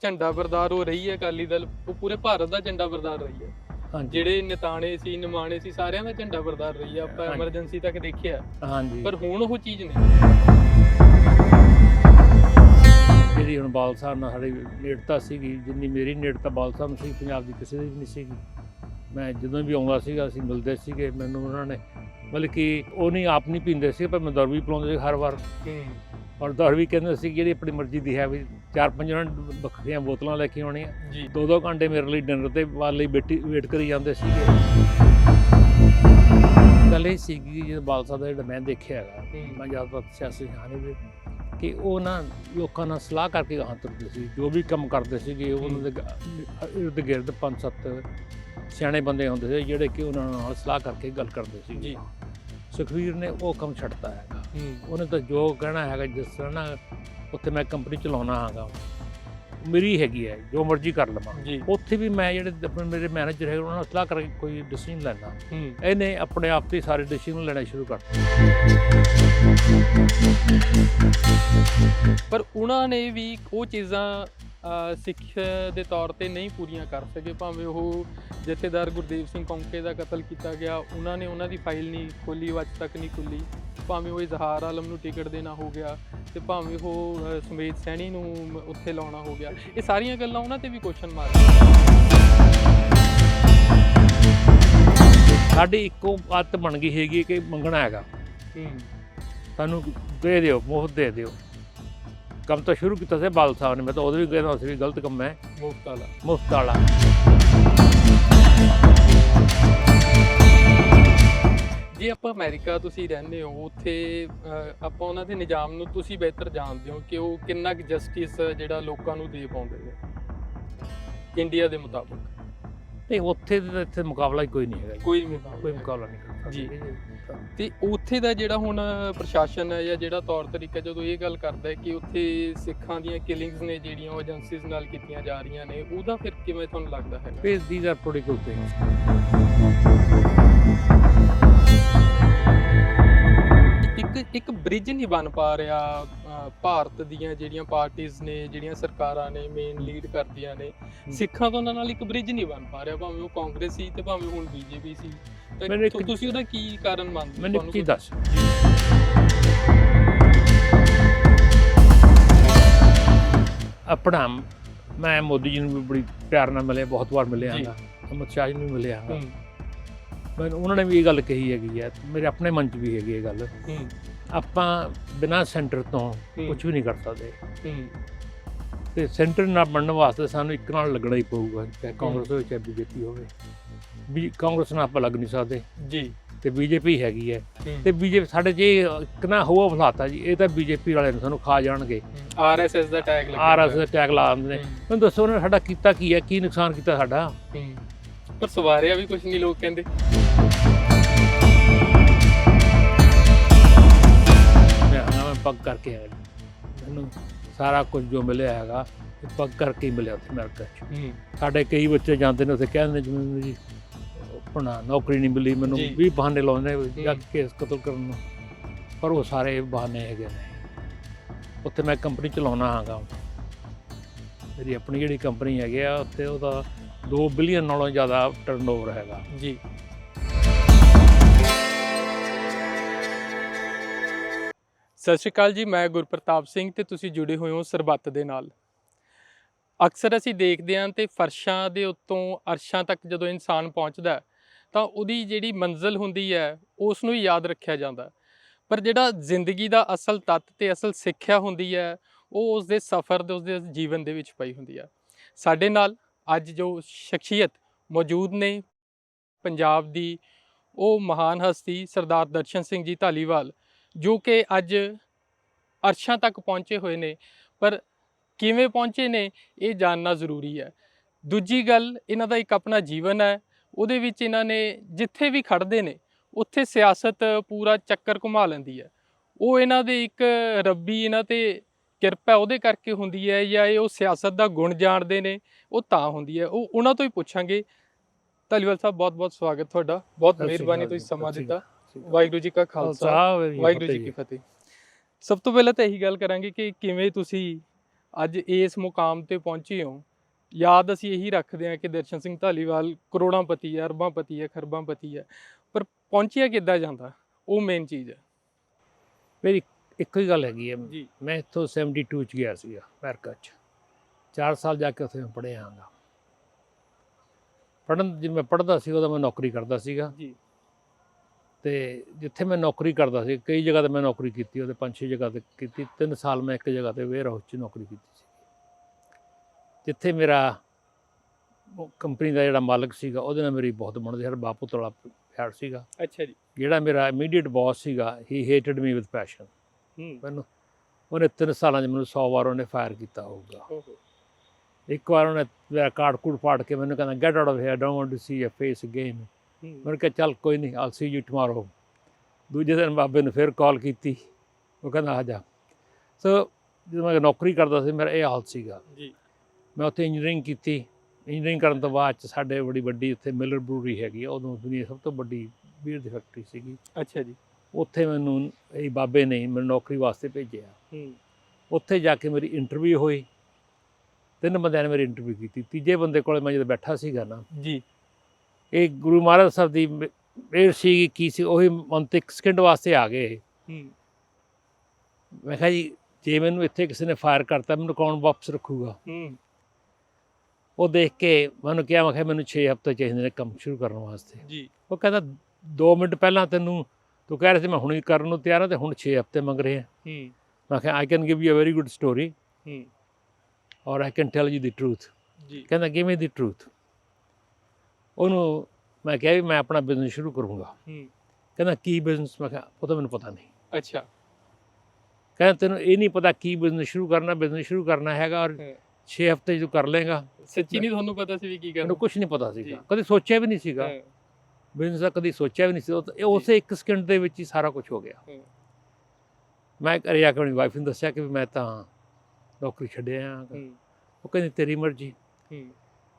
ਝੰਡਾ ਬਰਦਾਰ ਹੋ ਰਹੀ ਹੈ ਅਕਾਲੀ ਦਲ ਉਹ ਪੂਰੇ ਭਾਰਤ ਦਾ ਝੰਡਾ ਬਰਦਾਰ ਰਹੀ ਹੈ। ਹਾਂਜੀ। ਜਿਹੜੇ ਨਿਤਾਣੇ ਸੀ ਨਿਮਾਣੇ ਸੀ ਸਾਰਿਆਂ ਦਾ ਝੰਡਾ ਬਰਦਾਰ ਰਹੀ ਹੈ। ਆਪਾਂ ਹਾਂਜੀ। ਐਮਰਜੈਂਸੀ ਤੱਕ ਦੇਖਿਆ। ਹਾਂਜੀ। ਪਰ ਹੁਣ ਉਹ ਚੀਜ਼ ਨਹੀਂ। ਜਿਹੜੀ ਹੁਣ ਬਾਲ ਸਾਹਿਬ ਨਾਲ ਸਾਡੀ ਨੇੜਤਾ ਸੀਗੀ ਜਿੰਨੀ ਮੇਰੀ ਨੇੜਤਾ ਬਾਲ ਸਾਹਿਬ ਨਾਲ ਸੀ ਪੰਜਾਬ ਦੀ ਕਿਸੇ ਦੀ ਵੀ ਨਹੀਂ ਸੀਗੀ। ਮੈਂ ਜਦੋਂ ਵੀ ਆਉਂਦਾ ਸੀਗਾ ਅਸੀਂ ਮਿਲਦੇ ਸੀਗੇ ਮੈਨੂੰ ਉਹਨਾਂ ਨੇ ਮਤਲਬ ਕਿ ਉਹ ਨਹੀਂ ਆਪ ਨਹੀਂ ਪੀਂਦੇ ਸੀ ਪਰ ਮੈਂ ਦਰ ਵੀ ਪਿਲਾਉਂਦੇ ਸੀ ਹਰ ਵਾਰ। ਹੂੰ। ਔਰ ਦਰ ਵੀ ਕਹਿੰਦੇ ਸੀ ਜਿਹੜੀ ਆਪਣੀ ਮਰਜ਼ੀ ਦੀ ਹੈ ਵੀ ਚਾਰ ਪੰਜ ਨੇ ਵੱਖਰੀਆਂ ਬੋਤਲਾਂ ਲੈ ਕੇ ਆਉਣੀਆਂ। ਜੀ। ਦੋ ਦੋ ਘੰਟੇ ਮੇਰੇ ਲਈ ਡਿਨਰ ਤੇ ਵਾਰ ਲਈ ਵੇਟ ਕਰੀ ਜਾਂਦੇ ਸੀਗੇ। ਗੱਲ ਇਹ ਸੀਗੀ ਜਦੋਂ ਬਾਲ ਸਾਹਿਬ ਦਾ ਜਿਹੜਾ ਮੈਂ ਦੇਖਿਆ ਹੈਗਾ ਹੂੰ। ਮੈਂ ਜ਼ਿਆਦਾਤਰ ਸਿਆਸੀ ਹਾਨੀ ਵੀ ਕਿ ਉਹ ਨਾ ਲੋਕਾਂ ਨਾਲ ਸਲਾਹ ਕਰਕੇ ਗਾਹਾਂ ਤੁਰਦੇ ਸੀ ਜੋ ਵੀ ਕੰਮ ਕਰਦੇ ਸੀਗੇ ਉਹਨਾਂ ਦੇ ਗ- ਇਰਦ ਗਿਰਦ ਪੰਜ ਸੱਤ ਸਿਆਣੇ ਬੰਦੇ ਹੁੰਦੇ ਸੀ ਜਿਹੜੇ ਕਿ ਉਹਨਾਂ ਨਾਲ ਸਲਾਹ ਕਰਕੇ ਗੱਲ ਕਰਦੇ ਸੀ ਜੀ। ਸੁਖਵੀਰ ਨੇ ਉਹ ਕੰਮ ਛੱਡਤਾ ਹੈਗਾ। ਉਹਨੇ ਤਾਂ ਜੋ ਕਹਿਣਾ ਹੈਗਾ ਜਿਸ ਤਰ੍ਹਾਂ ਨਾ ਉੱਥੇ ਮੈਂ ਕੰਪਨੀ ਚਲਾਉਣਾ ਹੈਗਾ। ਮੇਰੀ ਹੈਗੀ ਹੈ ਜੋ ਮਰਜ਼ੀ ਕਰ ਲਵਾਂ। ਉੱਥੇ ਵੀ ਮੈਂ ਜਿਹੜੇ ਆਪਣੇ ਮੇਰੇ ਮੈਨੇਜਰ ਹੈਗੇ ਉਹਨਾਂ ਨਾਲ ਸਲਾਹ ਕਰਕੇ ਕੋਈ ਡਿਸੀਜਨ ਲੈਣਾ ਇਹਨੇ ਆਪਣੇ ਆਪ ਤੇ ਸਾਰੇ ਡਿਸੀਜਨ ਲੈਣੇ ਸ਼ੁਰੂ ਕਰ ਦਿੱਤੇ। ਪਰ ਉਹਨਾਂ ਨੇ ਵੀ ਉਹ ਚੀਜ਼ਾਂ ਸਿੱਖ ਦੇ ਤੌਰ ਤੇ ਨਹੀਂ ਪੂਰੀਆਂ ਕਰ ਸਕੇ ਭਾਵੇਂ ਉਹ ਜਥੇਦਾਰ ਗੁਰਦੇਵ ਸਿੰਘ ਕੌਂਕੇ ਦਾ ਕਤਲ ਕੀਤਾ ਗਿਆ ਉਹਨਾਂ ਨੇ ਉਹਨਾਂ ਦੀ ਫਾਈਲ ਨਹੀਂ ਖੋਲੀ ਅੱਜ ਤੱਕ ਨਹੀਂ ਖੁੱਲੀ ਭਾਵੇਂ ਉਹ ਇਜ਼ਹਾਰ ਆਲਮ ਨੂੰ ਟਿਕਟ ਦੇਣਾ ਹੋ ਗਿਆ ਤੇ ਭਾਵੇਂ ਉਹ ਸੁਮੇਧ ਸੈਣੀ ਨੂੰ ਉੱਥੇ ਲਾਉਣਾ ਹੋ ਗਿਆ ਇਹ ਸਾਰੀਆਂ ਗੱਲਾਂ ਉਹਨਾਂ ਤੇ ਵੀ ਕੁਐਸਚਨ ਮਾਰਕ ਸਾਡੀ ਇੱਕੋ ਆਦਤ ਬਣ ਗਈ ਹੈਗੀ ਕਿ ਮੰਗਣਾ ਹੈਗਾ। ਹੂੰ। ਸਾਨੂੰ ਦੇ ਦਿਓ ਮੁਫਤ ਦੇ ਦਿਓ। ਕੰਮ ਤਾਂ ਸ਼ੁਰੂ ਕੀਤਾ ਸੀ ਬਾਲ ਸਾਹਿਬ ਨੇ ਮੈਂ ਤਾਂ ਉਹਦੇ ਵੀ ਕਹਿੰਦਾ ਸੀ ਵੀ ਗਲਤ ਕੰਮ ਹੈ। ਮੁਫਤ ਵਾਲਾ। ਮੁਫਤ ਵਾਲਾ। ਜੇ ਆਪਾਂ ਅਮਰੀਕਾ ਤੁਸੀਂ ਰਹਿੰਦੇ ਹੋ ਉੱਥੇ ਅਹ, ਆਪਾਂ ਉਹਨਾਂ ਦੇ ਨਿਜ਼ਾਮ ਨੂੰ ਤੁਸੀਂ ਬਿਹਤਰ ਜਾਣਦੇ ਹੋ ਕਿ ਉਹ ਕਿੰਨਾ ਕੁ ਜਸਟਿਸ ਜਿਹੜਾ ਲੋਕਾਂ ਨੂੰ ਦੇ ਪਾਉਂਦੇ ਨੇ? ਇੰਡੀਆ ਦੇ ਮੁਤਾਬਕ। ਨਹੀਂ ਉੱਥੇ ਤਾਂ ਇੱਥੇ ਮੁਕਾਬਲਾ ਹੀ ਕੋਈ ਨਹੀਂ ਹੈਗਾ। ਕੋਈ ਨਹੀਂ ਕੋਈ ਮੁਕਾਬਲਾ ਨਹੀਂ ਕਰ ਸਕਦੇ ਜੀ। ਤੇ। ਉੱਥੇ ਦਾ ਜਿਹੜਾ ਹੁਣ ਪ੍ਰਸ਼ਾਸਨ ਹੈ ਜਾਂ ਜਿਹੜਾ ਤੌਰ ਤਰੀਕਾ ਜਦੋਂ ਇਹ ਗੱਲ ਕਰਦਾ ਹੈ ਕਿ ਉੱਥੇ ਸਿੱਖਾਂ ਦੀਆਂ ਕਿਲਿੰਗਸ ਨੇ ਜਿਹੜੀਆਂ ਉਹ ਏਜੰਸੀਜ਼ ਨਾਲ ਕੀਤੀਆਂ ਜਾ ਰਹੀਆਂ ਨੇ ਉਹਦਾ ਫਿਰ ਕਿਵੇਂ ਤੁਹਾਨੂੰ ਲੱਗਦਾ ਹੈਗਾ? ਫਿਰ ਥੀਸ ਆਰ ਪੋਲੀਟੀਕਲ ਥਿੰਗਸ ਇੱਕ ਇੱਕ ਬ੍ਰਿਜ ਨਹੀਂ ਬਣ ਪਾ ਰਿਹਾ ਭਾਰਤ ਦੀਆਂ ਜਿਹੜੀਆਂ ਪਾਰਟੀਆਂ ਨੇ ਜਿਹੜੀਆਂ ਸਰਕਾਰਾਂ ਨੇ ਮੇਨ ਲੀਡ ਕਰਦੀਆਂ ਨੇ ਸਿੱਖਾਂ ਤੋਂ ਉਹਨਾਂ ਨਾਲ ਇੱਕ ਬ੍ਰਿਜ ਨਹੀਂ ਬਣ ਪਾ ਰਿਹਾ ਭਾਵੇਂ ਉਹ ਕਾਂਗਰਸ ਸੀ ਤੇ ਭਾਵੇਂ ਹੁਣ ਬੀਜੇਪੀ ਸੀ। ਤਾਂ ਤੁਸੀਂ ਉਹਦਾ ਕੀ ਕਾਰਨ ਮੰਨਦੇ ਹੋ? ਮੈਨੂੰ ਕੀ ਦੱਸ। ਆਪਣਾ ਮੈਂ ਮੋਦੀ ਜੀ ਨੂੰ ਵੀ ਬੜੀ ਪਿਆਰ ਨਾਲ ਮਿਲਿਆ ਬਹੁਤ ਵਾਰ ਮਿਲਿਆ। ਹਾਂ ਅਮਿਤ ਸ਼ਾਹ ਜੀ ਨੂੰ ਵੀ ਮਿਲਿਆ ਹਾਂ। ਮੈਨੂੰ ਉਹਨਾਂ ਨੇ ਵੀ ਇਹ ਗੱਲ ਕਹੀ ਹੈਗੀ ਹੈ ਮੇਰੇ ਆਪਣੇ ਮਨ 'ਚ ਵੀ ਹੈਗੀ ਇਹ ਗੱਲ। ਹੂੰ, ਆਪਾਂ ਬਿਨਾਂ ਸੈਂਟਰ ਤੋਂ ਕੁਝ ਵੀ ਨਹੀਂ ਕਰ ਸਕਦੇ। ਹੂੰ, ਤੇ ਸੈਂਟਰ ਨਾਲ ਬਣਨ ਵਾਸਤੇ ਸਾਨੂੰ ਇੱਕ ਨਾਲ ਲੱਗਣਾ ਹੀ ਪਊਗਾ ਚਾਹੇ ਕਾਂਗਰਸ ਹੋਵੇ ਚਾਹੇ ਬੀਜੇਪੀ ਹੋਵੇ। ਵੀ ਕਾਂਗਰਸ ਨਾਲ ਆਪਾਂ ਲੱਗ ਨਹੀਂ ਸਕਦੇ। ਜੀ। ਤੇ ਬੀਜੇਪੀ ਹੈਗੀ ਹੈ। ਤੇ ਬੀਜੇਪੀ ਸਾਡੇ ਜੇ ਕਿੰਨਾ ਹੋਆ ਫਲਾਤਾ ਜੀ ਇਹ ਤਾਂ ਬੀਜੇਪੀ ਵਾਲੇ ਨੇ ਸਾਨੂੰ ਖਾ ਜਾਣਗੇ। RSS ਦਾ ਟੈਗ ਲੱਗਿਆ ਆਰਐਸ ਹੋਇਆ। ਦਾ ਟੈਗ ਲਾ ਦਿੰਦੇ। ਨੇ ਮੈਨੂੰ ਦੱਸੋ ਉਹਨੇ ਸਾਡਾ ਕੀਤਾ ਕੀ ਹੈ ਕੀ ਨੁਕਸਾਨ ਕੀਤਾ ਸਾਡਾ। ਪਰ ਸਵਾਰਿਆ ਵੀ ਕੁਝ ਨਹੀਂ ਲੋਕ ਕਹਿੰਦੇ। ਪੱਗ ਕਰਕੇ ਆਇਆ ਜੀ। ਮੈਨੂੰ ਸਾਰਾ ਕੁਝ ਜੋ ਮਿਲਿਆ ਹੈਗਾ ਇਹ ਪੱਗ ਕਰਕੇ ਹੀ ਮਿਲਿਆ ਉੱਥੇ ਅਮਰੀਕਾ 'ਚ। ਹੂੰ, ਸਾਡੇ ਕਈ ਬੱਚੇ ਜਾਂਦੇ ਨੇ ਉੱਥੇ ਕਹਿੰਦੇ ਜਿਵੇਂ ਮੈਨੂੰ ਜੀ ਆਪਣਾ ਨੌਕਰੀ ਨਹੀਂ ਮਿਲੀ ਮੈਨੂੰ ਜੀ। ਵੀ ਬਹਾਨੇ ਲਾਉਂਦੇ ਨੇ ਜਾਂ ਹੂੰ। ਕੇਸ ਕਤਲ ਕਰਨ ਨੂੰ। ਪਰ ਉਹ ਸਾਰੇ ਬਹਾਨੇ ਹੈਗੇ ਨੇ। ਉੱਥੇ ਮੈਂ ਕੰਪਨੀ ਚਲਾਉਣਾ ਹਾਂਗਾ। ਮੇਰੀ ਆਪਣੀ ਜਿਹੜੀ ਕੰਪਨੀ ਹੈਗੀ ਆ ਉੱਥੇ ਉਹਦਾ 2 ਬਿਲੀਅਨ ਨਾਲੋਂ ਜ਼ਿਆਦਾ ਟਰਨਓਵਰ ਹੈਗਾ। ਜੀ। ਸਤਿ ਸ਼੍ਰੀ ਅਕਾਲ ਜੀ, ਮੈਂ ਗੁਰਪ੍ਰਤਾਪ ਸਿੰਘ ਤੇ ਤੁਸੀਂ ਜੁੜੇ ਹੋਏ ਹੋ ਸਰਬੱਤ ਦੇ ਨਾਲ। ਅਕਸਰ ਅਸੀਂ ਦੇਖਦੇ ਹਾਂ ਤੇ ਫਰਸ਼ਾਂ ਦੇ ਉੱਤੋਂ ਅਰਸ਼ਾਂ ਤੱਕ ਜਦੋਂ ਇਨਸਾਨ ਪਹੁੰਚਦਾ ਤਾਂ ਉਹਦੀ ਜਿਹੜੀ ਮੰਜ਼ਿਲ ਹੁੰਦੀ ਹੈ, ਉਸ ਨੂੰ ਹੀ ਯਾਦ ਰੱਖਿਆ ਜਾਂਦਾ ਪਰ ਜਿਹੜਾ ਜ਼ਿੰਦਗੀ ਦਾ ਅਸਲ ਤੱਤ ਤੇ ਅਸਲ ਸਿੱਖਿਆ ਹੁੰਦੀ ਹੈ, ਉਹ ਉਸ ਦੇ ਸਫ਼ਰ ਦੇ ਉਸ ਦੇ ਜੀਵਨ ਦੇ ਵਿੱਚ ਪਈ ਹੁੰਦੀ ਹੈ। ਸਾਡੇ ਨਾਲ ਅੱਜ ਜੋ ਸ਼ਖਸੀਅਤ ਮੌਜੂਦ ਨੇ, ਪੰਜਾਬ ਦੀ, ਉਹ ਮਹਾਨ ਹਸਤੀ ਸਰਦਾਰ ਦਰਸ਼ਨ ਸਿੰਘ ਜੀ ਧਾਲੀਵਾਲ ਜੋ ਕਿ ਅੱਜ ਅਰਸ਼ਾਂ ਤੱਕ ਪਹੁੰਚੇ ਹੋਏ ਨੇ ਪਰ ਕਿਵੇਂ ਪਹੁੰਚੇ ਨੇ ਇਹ ਜਾਣਨਾ ਜ਼ਰੂਰੀ ਹੈ। ਦੂਜੀ ਗੱਲ ਇਹਨਾਂ ਦਾ ਇੱਕ ਆਪਣਾ ਜੀਵਨ ਹੈ ਉਹਦੇ ਵਿੱਚ ਇਹਨਾਂ ਨੇ ਜਿੱਥੇ ਵੀ ਖੜਦੇ ਨੇ ਉੱਥੇ ਸਿਆਸਤ ਪੂਰਾ ਚੱਕਰ ਘੁਮਾ ਲੈਂਦੀ ਹੈ। ਉਹ ਇਹਨਾਂ ਦੇ ਇੱਕ ਰੱਬੀ ਇਹਨਾਂ ਤੇ ਕਿਰਪਾ ਉਹਦੇ ਕਰਕੇ ਹੁੰਦੀ ਹੈ ਜਾਂ ਇਹ ਉਹ ਸਿਆਸਤ ਦਾ ਗੁਣ ਜਾਣਦੇ ਨੇ ਉਹ ਤਾਂ ਹੁੰਦੀ ਹੈ। ਉਹ ਉਹਨਾਂ ਤੋਂ ਹੀ ਪੁੱਛਾਂਗੇ। ਧਾਲੀਵਾਲ ਸਾਹਿਬ ਬਹੁਤ ਬਹੁਤ ਸਵਾਗਤ ਤੁਹਾਡਾ। ਬਹੁਤ ਮਿਹਰਬਾਨੀ ਤੁਸੀਂ ਸਮਾਂ ਦਿੱਤਾ। ਵਾਹਿਗੁਰੂ ਜੀ ਕਾ ਖਾਲਸਾ ਵਾਹਿਗੁਰੂ ਜੀ ਕੀ ਫਤਿਹ। ਸਭ ਤੋਂ ਪਹਿਲਾਂ ਤਾਂ ਇਹੀ ਗੱਲ ਕਰਾਂਗੇ ਕਿ ਕਿਵੇਂ ਤੁਸੀਂ ਅੱਜ ਇਸ ਮੁਕਾਮ ਤੇ ਪਹੁੰਚੇ ਹੋ। ਯਾਦ ਅਸੀਂ ਇਹੀ ਰੱਖਦੇ ਹਾਂ ਕਿ ਦਰਸ਼ਨ ਸਿੰਘ ਢਾਲੀਵਾਲ ਕਰੋੜਾਂਪਤੀ ਹੈ ਅਰਬਾਂਪਤੀ ਹੈ ਖਰਬਾਂਪਤੀ ਹੈ। ਪਰ ਪਹੁੰਚਿਆ ਕਿੱਦਾਂ ਜਾਂਦਾ? ਉਹ ਮੇਨ ਚੀਜ਼ ਹੈ। ਮੇਰੀ ਇੱਕੋ ਹੀ ਗੱਲ ਹੈਗੀ ਹੈ। ਮੈਂ ਇੱਥੋਂ 72 ਚ ਗਿਆ ਸੀਗਾ ਅਮਰੀਕਾ ਚ। 4 ਸਾਲ ਜਾ ਕੇ ਉੱਥੇ ਮੈਂ ਪੜ੍ਹਿਆ ਆਂਗਾ ਪੜ੍ਹਨ ਜਿਵੇਂ ਮੈਂ ਪੜ੍ਹਦਾ ਸੀ ਉਹਦਾ ਮੈਂ ਨੌਕਰੀ ਕਰਦਾ ਸੀਗਾ। ਜੀ। ਤੇ ਜਿੱਥੇ ਮੈਂ ਨੌਕਰੀ ਕਰਦਾ ਸੀ ਕਈ ਜਗ੍ਹਾ ਤੇ ਮੈਂ ਨੌਕਰੀ ਕੀਤੀ ਉਹਦੇ ਪੰਜ ਛੇ ਜਗ੍ਹਾ ਤੇ ਕੀਤੀ ਤਿੰਨ ਸਾਲ ਮੈਂ ਇੱਕ ਜਗ੍ਹਾ ਤੇ ਵੇਅਰ ਹਾਊਸ 'ਚ ਨੌਕਰੀ ਕੀਤੀ ਸੀ। ਜਿੱਥੇ ਮੇਰਾ ਕੰਪਨੀ ਦਾ ਜਿਹੜਾ ਮਾਲਕ ਸੀਗਾ ਉਹਦੇ ਨਾਲ ਮੇਰੀ ਬਹੁਤ ਬਣਦੀ ਸੀ ਬਾਪੂ ਤੋਲਾ ਪਿਆਰ ਸੀਗਾ। ਅੱਛਾ ਜੀ। ਜਿਹੜਾ ਮੇਰਾ ਇਮੀਡੀਏਟ ਬੌਸ ਸੀਗਾ he hated me with passion ਮੈਨੂੰ ਉਹਨੇ ਤਿੰਨ ਸਾਲਾਂ 'ਚ ਮੈਨੂੰ 100 ਵਾਰ ਉਹਨੇ ਫਾਇਰ ਕੀਤਾ ਹੋਊਗਾ। ਇੱਕ ਵਾਰ ਉਹਨੇ ਮੇਰਾ ਕਾਰਡ ਕੂਡ ਪਾੜ ਕੇ ਮੈਨੂੰ ਕਹਿੰਦਾ get out of here don't want to see your face again ਮੈਂ ਕਿਹਾ ਚੱਲ ਕੋਈ ਨਹੀਂ ਆਲ ਸੀ ਯੂ ਟੁਮਾਰੋ ਦੂਜੇ ਦਿਨ ਬਾਬੇ ਨੂੰ ਫਿਰ ਕਾਲ ਕੀਤੀ। ਉਹ ਕਹਿੰਦਾ ਆ ਜਾ। ਸੋ ਜਦੋਂ ਮੈਂ ਨੌਕਰੀ ਕਰਦਾ ਸੀ ਮੇਰਾ ਇਹ ਹਾਲ ਸੀਗਾ। ਜੀ। ਮੈਂ ਉੱਥੇ ਇੰਜੀਨੀਅਰਿੰਗ ਕੀਤੀ। ਇੰਜੀਨੀਅਰਿੰਗ ਕਰਨ ਤੋਂ ਬਾਅਦ ਚ ਸਾਡੇ ਬੜੀ ਵੱਡੀ ਉੱਥੇ ਮਿਲਰ ਬਰੂਰੀ ਹੈਗੀ ਆ, ਉਦੋਂ ਦੁਨੀਆ ਸਭ ਤੋਂ ਵੱਡੀ ਬੀਅਰ ਦੀ ਫੈਕਟਰੀ ਸੀਗੀ। ਅੱਛਾ ਜੀ। ਉੱਥੇ ਮੈਨੂੰ ਇਹ ਬਾਬੇ ਨੇ ਮੈਨੂੰ ਨੌਕਰੀ ਵਾਸਤੇ ਭੇਜਿਆ। ਹੂੰ। ਉੱਥੇ ਜਾ ਕੇ ਮੇਰੀ ਇੰਟਰਵਿਊ ਹੋਈ। ਤਿੰਨ ਬੰਦਿਆਂ ਨੇ ਮੇਰੀ ਇੰਟਰਵਿਊ ਕੀਤੀ। ਤੀਜੇ ਬੰਦੇ ਕੋਲੇ ਮੈਂ ਜਦੋਂ ਬੈਠਾ ਸੀਗਾ ਨਾ ਜੀ। ਇਹ ਗੁਰੂ ਮਹਾਰਾਜ ਸਾਹਿਬ ਦੀ ਇਹ ਸੀ ਕੀ ਸੀ ਉਹੀ ਮੰਤਿਕ ਸਕਿੰਟ ਵਾਸਤੇ ਆ ਗਏ ਹੂੰ। ਮੈਂ ਕਿਹਾ ਜੀ ਜੇ ਮੈਨੂੰ ਇੱਥੇ ਕਿਸੇ ਨੇ ਫਾਇਰ ਕਰਤਾ ਮੈਨੂੰ ਕੌਣ ਵਾਪਸ ਰੱਖੂਗਾ? ਹੂੰ। ਉਹ ਦੇਖ ਕੇ ਮੈਨੂੰ ਕਿਹਾ ਮੈਂ ਕਿਹਾ ਮੈਨੂੰ 6 ਹਫ਼ਤੇ ਚਾਹੀਦੇ ਨੇ ਕੰਮ ਸ਼ੁਰੂ ਕਰਨ ਵਾਸਤੇ। ਜੀ। ਉਹ ਕਹਿੰਦਾ 2 ਮਿੰਟ ਪਹਿਲਾਂ ਤੈਨੂੰ ਤੂੰ ਕਹਿ ਰਿਹਾ ਸੀ ਮੈਂ ਹੁਣੇ ਕਰਨ ਨੂੰ ਤਿਆਰ ਹਾਂ ਤੇ ਹੁਣ 6 ਹਫ਼ਤੇ ਮੰਗ ਰਹੇ। ਆ ਹੂੰ। ਮੈਂ ਕਿਹਾ I can give you a very good story ਹੂੰ। ਔਰ I can tell you the truth ਜੀ। ਕਹਿੰਦਾ ਗਿਵ ਮੀ ਦੀ ਟਰੂਥ ਉਹਨੂੰ ਮੈਂ ਕਿਹਾ ਵੀ ਮੈਂ ਆਪਣਾ ਬਿਜ਼ਨਸ ਸ਼ੁਰੂ ਕਰੂੰਗਾ। ਹੂੰ। ਕਹਿੰਦਾ ਕੀ ਬਿਜ਼ਨਸ ਮੈਂ ਕਿਹਾ ਉਹ ਤਾਂ ਮੈਨੂੰ ਪਤਾ ਨਹੀਂ। ਅੱਛਾ। ਕਹਿੰਦਾ ਤੈਨੂੰ ਇਹ ਨਹੀਂ ਪਤਾ ਕੀ ਬਿਜ਼ਨਸ ਸ਼ੁਰੂ ਕਰਨਾ ਬਿਜ਼ਨਸ ਸ਼ੁਰੂ ਕਰਨਾ ਹੈਗਾ ਔਰ ਹਾਂ। 6 ਹਫ਼ਤੇ ਤੂੰ ਕਰ ਲੇਗਾ ਸੱਚੀ ਨਹੀਂ ਤੁਹਾਨੂੰ ਪਤਾ ਸੀ ਵੀ ਕੀ ਮੈਨੂੰ ਕਰਨਾ ਕੁਝ ਨਹੀਂ ਪਤਾ ਸੀਗਾ। ਜੀ। ਕਦੇ ਸੋਚਿਆ ਵੀ ਨਹੀਂ ਸੀਗਾ। ਬਿਜ਼ਨਸ ਦਾ ਕਦੀ ਸੋਚਿਆ ਵੀ ਨਹੀਂ ਸੀ। ਇਹ ਉਸੇ ਇੱਕ ਸਕਿੰਟ ਦੇ ਵਿੱਚ ਹੀ ਸਾਰਾ ਕੁਝ ਹੋ ਗਿਆ। ਮੈਂ ਘਰੇ ਆ ਕੇ ਆਪਣੀ ਵਾਈਫ ਨੂੰ ਦੱਸਿਆ ਕਿ ਮੈਂ ਤਾਂ ਨੌਕਰੀ ਛੱਡਿਆ ਉਹ ਕਹਿੰਦੀ ਤੇਰੀ ਮਰਜ਼ੀ।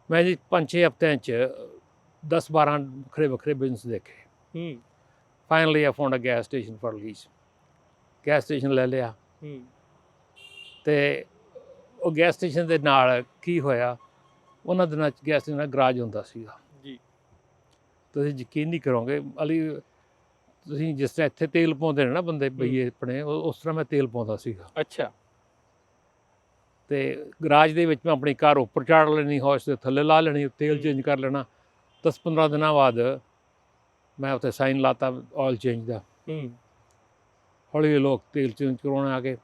ਮੈਂ ਜੀ 5-6 ਹਫ਼ਤਿਆਂ 'ਚ 10-12 ਵੱਖਰੇ ਵੱਖਰੇ ਬਿਜ਼ਨਸ ਦੇਖੇ। ਹੂੰ। Finally I found a gas station for lease gas station ਲੈ ਲਿਆ। ਹੂੰ। ਤੇ ਉਹ ਗੈਸ ਸਟੇਸ਼ਨ ਦੇ ਨਾਲ ਕੀ ਹੋਇਆ? ਉਹਨਾਂ ਦਿਨਾਂ 'ਚ ਗੈਸ ਸਟੇਸ਼ਨ ਦਾ ਗਰਾਜ ਹੁੰਦਾ ਸੀਗਾ। ਜੀ। ਤੁਸੀਂ ਯਕੀਨ ਨਹੀਂ ਕਰੋਗੇ ਅਲੀ ਤੁਸੀਂ ਜਿਸ ਤਰ੍ਹਾਂ ਇੱਥੇ ਤੇਲ ਪਾਉਂਦੇ ਨੇ ਨਾ ਬੰਦੇ ਬਈਏ ਆਪਣੇ ਉਸ ਤਰ੍ਹਾਂ ਮੈਂ ਤੇਲ ਪਾਉਂਦਾ ਸੀਗਾ। ਅੱਛਾ। ਤੇ ਗਰਾਜ ਦੇ ਵਿੱਚ ਮੈਂ ਆਪਣੀ ਕਾਰ ਉੱਪਰ ਚਾੜ ਲੈਣੀ ਹੌਸ ਦੇ ਥੱਲੇ ਲਾ ਲੈਣੀ ਤੇਲ। ਚੇਂਜ ਕਰ ਲੈਣਾ। 10-15 ਦਿਨਾਂ ਬਾਅਦ ਮੈਂ ਉੱਥੇ ਸਾਈਨ ਲਾਤਾ ਆਇਲ ਚੇਂਜ ਦਾ। ਹੂੰ। ਹੌਲੀ ਹੌਲੀ ਲੋਕ ਤੇਲ ਚੇਂਜ ਕਰਾਉਣ ਆ ਗਏ।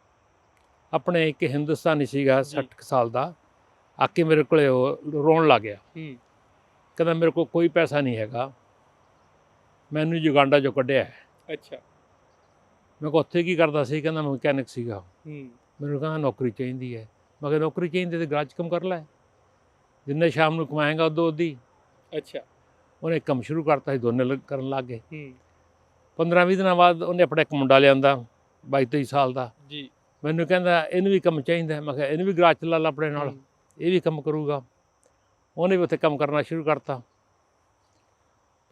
ਆਪਣੇ ਇੱਕ ਹਿੰਦੁਸਤਾਨੀ ਸੀਗਾ ਜੀ। 60 ਕੁ ਸਾਲ ਦਾ। ਆ ਕੇ ਮੇਰੇ ਕੋਲੇ ਰੋਣ ਲੱਗ ਗਿਆ। ਹੂੰ। ਕਹਿੰਦਾ ਮੇਰੇ ਕੋਲ ਕੋਈ ਪੈਸਾ ਨਹੀਂ ਹੈਗਾ। ਮੈਨੂੰ ਯੁਗਾਂਡਾ ਚੋਂ ਕੱਢਿਆ ਹੈ। ਅੱਛਾ। ਮੈਂ ਕਿਹਾ ਉੱਥੇ ਕੀ ਕਰਦਾ ਸੀ? ਕਹਿੰਦਾ ਮਕੈਨਿਕ ਸੀਗਾ ਹੂੰ। ਮੈਨੂੰ ਕਹਿੰਦਾ ਨੌਕਰੀ ਚਾਹੀਦੀ ਹੈ। ਮੈਂ ਕਿਹਾ ਨੌਕਰੀ ਚਾਹੀਦੀ ਤੇ ਗਰਾਜ ਕੰਮ ਕਰ ਲੈ। ਜਿੰਨੇ ਸ਼ਾਮ ਨੂੰ ਕਮਾਏਗਾ ਉਦੋਂ ਉਹਦੀ। ਅੱਛਾ। ਉਹਨੇ ਕੰਮ ਸ਼ੁਰੂ ਕਰਤਾ ਸੀ ਦੋਨੇ ਕਰਨ ਲੱਗ ਗਏ। ਹੂੰ। 15-20 ਦਿਨਾਂ ਬਾਅਦ ਉਹਨੇ ਆਪਣਾ ਇੱਕ ਮੁੰਡਾ ਲਿਆਂਦਾ 22-23 ਸਾਲ ਦਾ। ਜੀ। ਮੈਨੂੰ ਕਹਿੰਦਾ ਇਹਨੂੰ ਵੀ ਕੰਮ ਚਾਹੀਦਾ ਹੈ। ਮੈਂ ਕਿਹਾ ਇਹਨੂੰ ਵੀ ਗਰਾਜ ਚਲਾ ਲਾ ਆਪਣੇ ਨਾਲ। ਹੂੰ, ਇਹ ਵੀ ਕੰਮ ਕਰੂਗਾ। ਉਹਨੇ ਵੀ ਉੱਥੇ ਕੰਮ ਕਰਨਾ ਸ਼ੁਰੂ ਕਰਤਾ।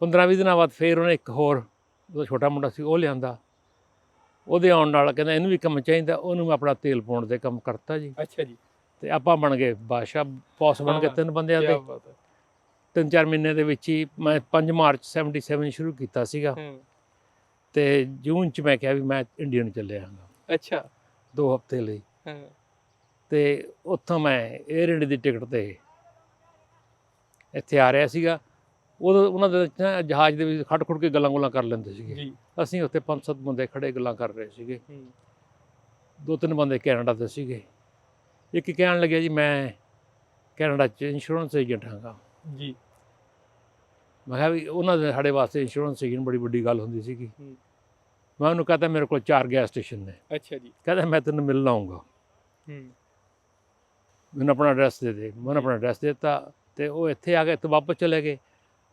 15-20 ਦਿਨਾਂ ਬਾਅਦ ਫੇਰ ਉਹਨੇ ਇੱਕ ਹੋਰ ਉਹਦਾ ਛੋਟਾ ਮੁੰਡਾ ਸੀ ਉਹ ਲਿਆਂਦਾ। ਉਹਦੇ ਆਉਣ ਨਾਲ ਕਹਿੰਦਾ ਇਹਨੂੰ ਵੀ ਕੰਮ ਚਾਹੀਦਾ। ਉਹਨੂੰ ਮੈਂ ਆਪਣਾ ਤੇਲ ਪਾਉਣ ਦੇ ਕੰਮ ਕਰਤਾ ਜੀ। ਅੱਛਾ ਜੀ। ਤੇ ਆਪਾਂ ਬਣ ਗਏ ਬਾਦਸ਼ਾਹ ਬੌਸ ਬਣ ਗਏ ਤਿੰਨ ਬੰਦਿਆਂ ਕੀ ਦੇ ਬਾਤ ਹੈ। ਤਿੰਨ ਚਾਰ ਮਹੀਨੇ ਦੇ ਵਿੱਚ ਹੀ ਮੈਂ 5 ਮਾਰਚ 77 ਸ਼ੁਰੂ ਕੀਤਾ ਸੀਗਾ। ਤੇ ਜੂਨ ਚ ਮੈਂ ਕਿਹਾ ਵੀ ਮੈਂ ਇੰਡੀਆ ਨੂੰ ਚੱਲਿਆ ਹਾਂ। ਅੱਛਾ। ਦੋ ਹਫ਼ਤੇ ਲਈ। ਤੇ ਉੱਥੋਂ ਮੈਂ 에ਅਰ ਇੰਡੀਆ ਦੀ ਟਿਕਟ ਤੇ ਇੱਥੇ ਆ ਰਿਹਾ ਸੀਗਾ। ਉਦੋਂ ਉਹਨਾਂ ਦੇ ਜਹਾਜ਼ ਦੇ ਵਿੱਚ ਖੜ ਖੜ ਕੇ ਗੱਲਾਂ ਗੁੱਲਾਂ ਕਰ ਲੈਂਦੇ ਸੀਗੇ। ਅਸੀਂ ਉੱਥੇ ਪੰਜ ਸੱਤ ਬੰਦੇ ਖੜੇ ਗੱਲਾਂ ਕਰ ਰਹੇ ਸੀਗੇ। ਦੋ ਤਿੰਨ ਬੰਦੇ ਕੈਨੇਡਾ ਦੇ ਸੀਗੇ। ਇੱਕ ਕਹਿਣ ਲੱਗਿਆ ਜੀ ਮੈਂ ਕੈਨੇਡਾ 'ਚ ਇੰਸ਼ੋਰੈਂਸ ਏਜੰਟ ਹਾਂਗਾ। ਜੀ। ਮੈਂ ਕਿਹਾ ਵੀ ਉਹਨਾਂ ਦੇ ਸਾਡੇ ਵਾਸਤੇ ਇੰਸ਼ੋਰੈਂਸ ਏਜੰਟ ਬੜੀ ਵੱਡੀ ਗੱਲ ਹੁੰਦੀ ਸੀਗੀ। ਮੈਂ ਉਹਨੂੰ ਕਹਤਾ ਮੇਰੇ ਕੋਲ ਚਾਰ ਗੈਸ ਸਟੇਸ਼ਨ ਨੇ। ਅੱਛਾ ਜੀ। ਕਹਿੰਦਾ ਮੈਂ ਤੈਨੂੰ ਮਿਲਣ ਆਉਂਗਾ ਹੂੰ। ਮੈਨੂੰ ਆਪਣਾ ਐਡਰੈਸ ਦੇ ਦੇ। ਮੈਂ ਆਪਣਾ ਐਡਰੈਸ ਦੇ ਦਿੱਤਾ ਤੇ ਉਹ ਇੱਥੇ ਆ ਕੇ ਤੇ ਵਾਪਸ ਚਲੇ ਗਏ।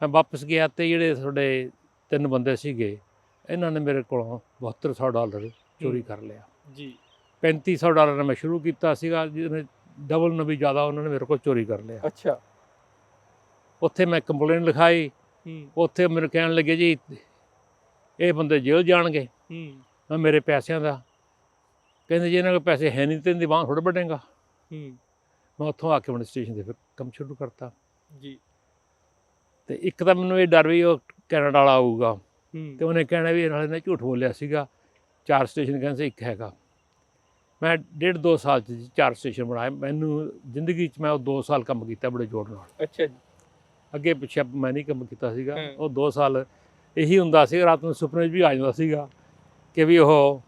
ਮੈਂ ਵਾਪਸ ਗਿਆ ਤੇ ਜਿਹੜੇ ਤੁਹਾਡੇ ਤਿੰਨ ਬੰਦੇ ਸੀਗੇ ਇਹਨਾਂ ਨੇ ਮੇਰੇ ਕੋਲੋਂ 7200 ਡਾਲਰ ਚੋਰੀ। ਕਰ ਲਿਆ। ਜੀ। 3500 ਡਾਲਰ ਨਾਲ ਮੈਂ ਸ਼ੁਰੂ ਕੀਤਾ ਸੀਗਾ ਜਿਹਨੇ ਡਬਲ ਨੂੰ ਵੀ ਜ਼ਿਆਦਾ ਉਹਨਾਂ ਨੇ ਮੇਰੇ ਕੋਲ ਚੋਰੀ ਕਰ ਲਿਆ। ਅੱਛਾ। ਉੱਥੇ ਮੈਂ ਕੰਪਲੇਂਟ ਲਿਖਾਈ ਉੱਥੇ ਮੈਨੂੰ ਕਹਿਣ ਲੱਗੇ ਜੀ ਇਹ ਬੰਦੇ ਜੇਲ੍ਹ ਜਾਣਗੇ। ਹੂੰ। ਮੇਰੇ ਪੈਸਿਆਂ ਦਾ। ਕਹਿੰਦੇ ਜੀ ਇਹਨਾਂ ਕੋਲ ਪੈਸੇ ਹੈ ਨਹੀਂ ਤੇ ਇਹਦੀ ਬਾਂਹ ਥੋੜਾ ਵੱਡੇਗਾ ਹੂੰ। ਮੈਂ ਉੱਥੋਂ ਆ ਕੇ ਆਪਣੇ ਸਟੇਸ਼ਨ ਤੇ ਫਿਰ ਕੰਮ ਸ਼ੁਰੂ ਕਰਤਾ। ਜੀ। ਤੇ ਇੱਕ ਤਾਂ ਮੈਨੂੰ ਇਹ ਡਰ ਵੀ ਉਹ ਕੈਨੇਡਾ ਵਾਲਾ ਆਊਗਾ। ਤੇ ਉਹਨੇ ਕਹਿਣਾ ਵੀ ਨਾਲੇ ਨੇ ਝੂਠ ਬੋਲਿਆ ਸੀਗਾ। ਚਾਰ ਸਟੇਸ਼ਨ ਕਹਿੰਦੇ ਸੀ ਇੱਕ ਹੈਗਾ। ਮੈਂ ਡੇਢ ਦੋ ਸਾਲ ਚ ਚਾਰ ਸਟੇਸ਼ਨ ਬਣਾਏ। ਮੈਨੂੰ ਜ਼ਿੰਦਗੀ ਚ ਮੈਂ ਉਹ ਦੋ ਸਾਲ ਕੰਮ ਕੀਤਾ ਬੜੇ ਜ਼ੋਰ ਨਾਲ। ਅੱਛਾ ਜੀ। ਅੱਗੇ ਪਿੱਛੇ ਮੈਂ ਨਹੀਂ ਕੰਮ ਕੀਤਾ ਸੀਗਾ। ਉਹ ਦੋ ਸਾਲ ਇਹੀ ਹੁੰਦਾ ਸੀ ਰਾਤ ਨੂੰ ਸੁਪਨੇ 'ਚ ਵੀ ਆ ਜਾਂਦਾ ਸੀਗਾ ਕਿ ਵੀ ਉਹ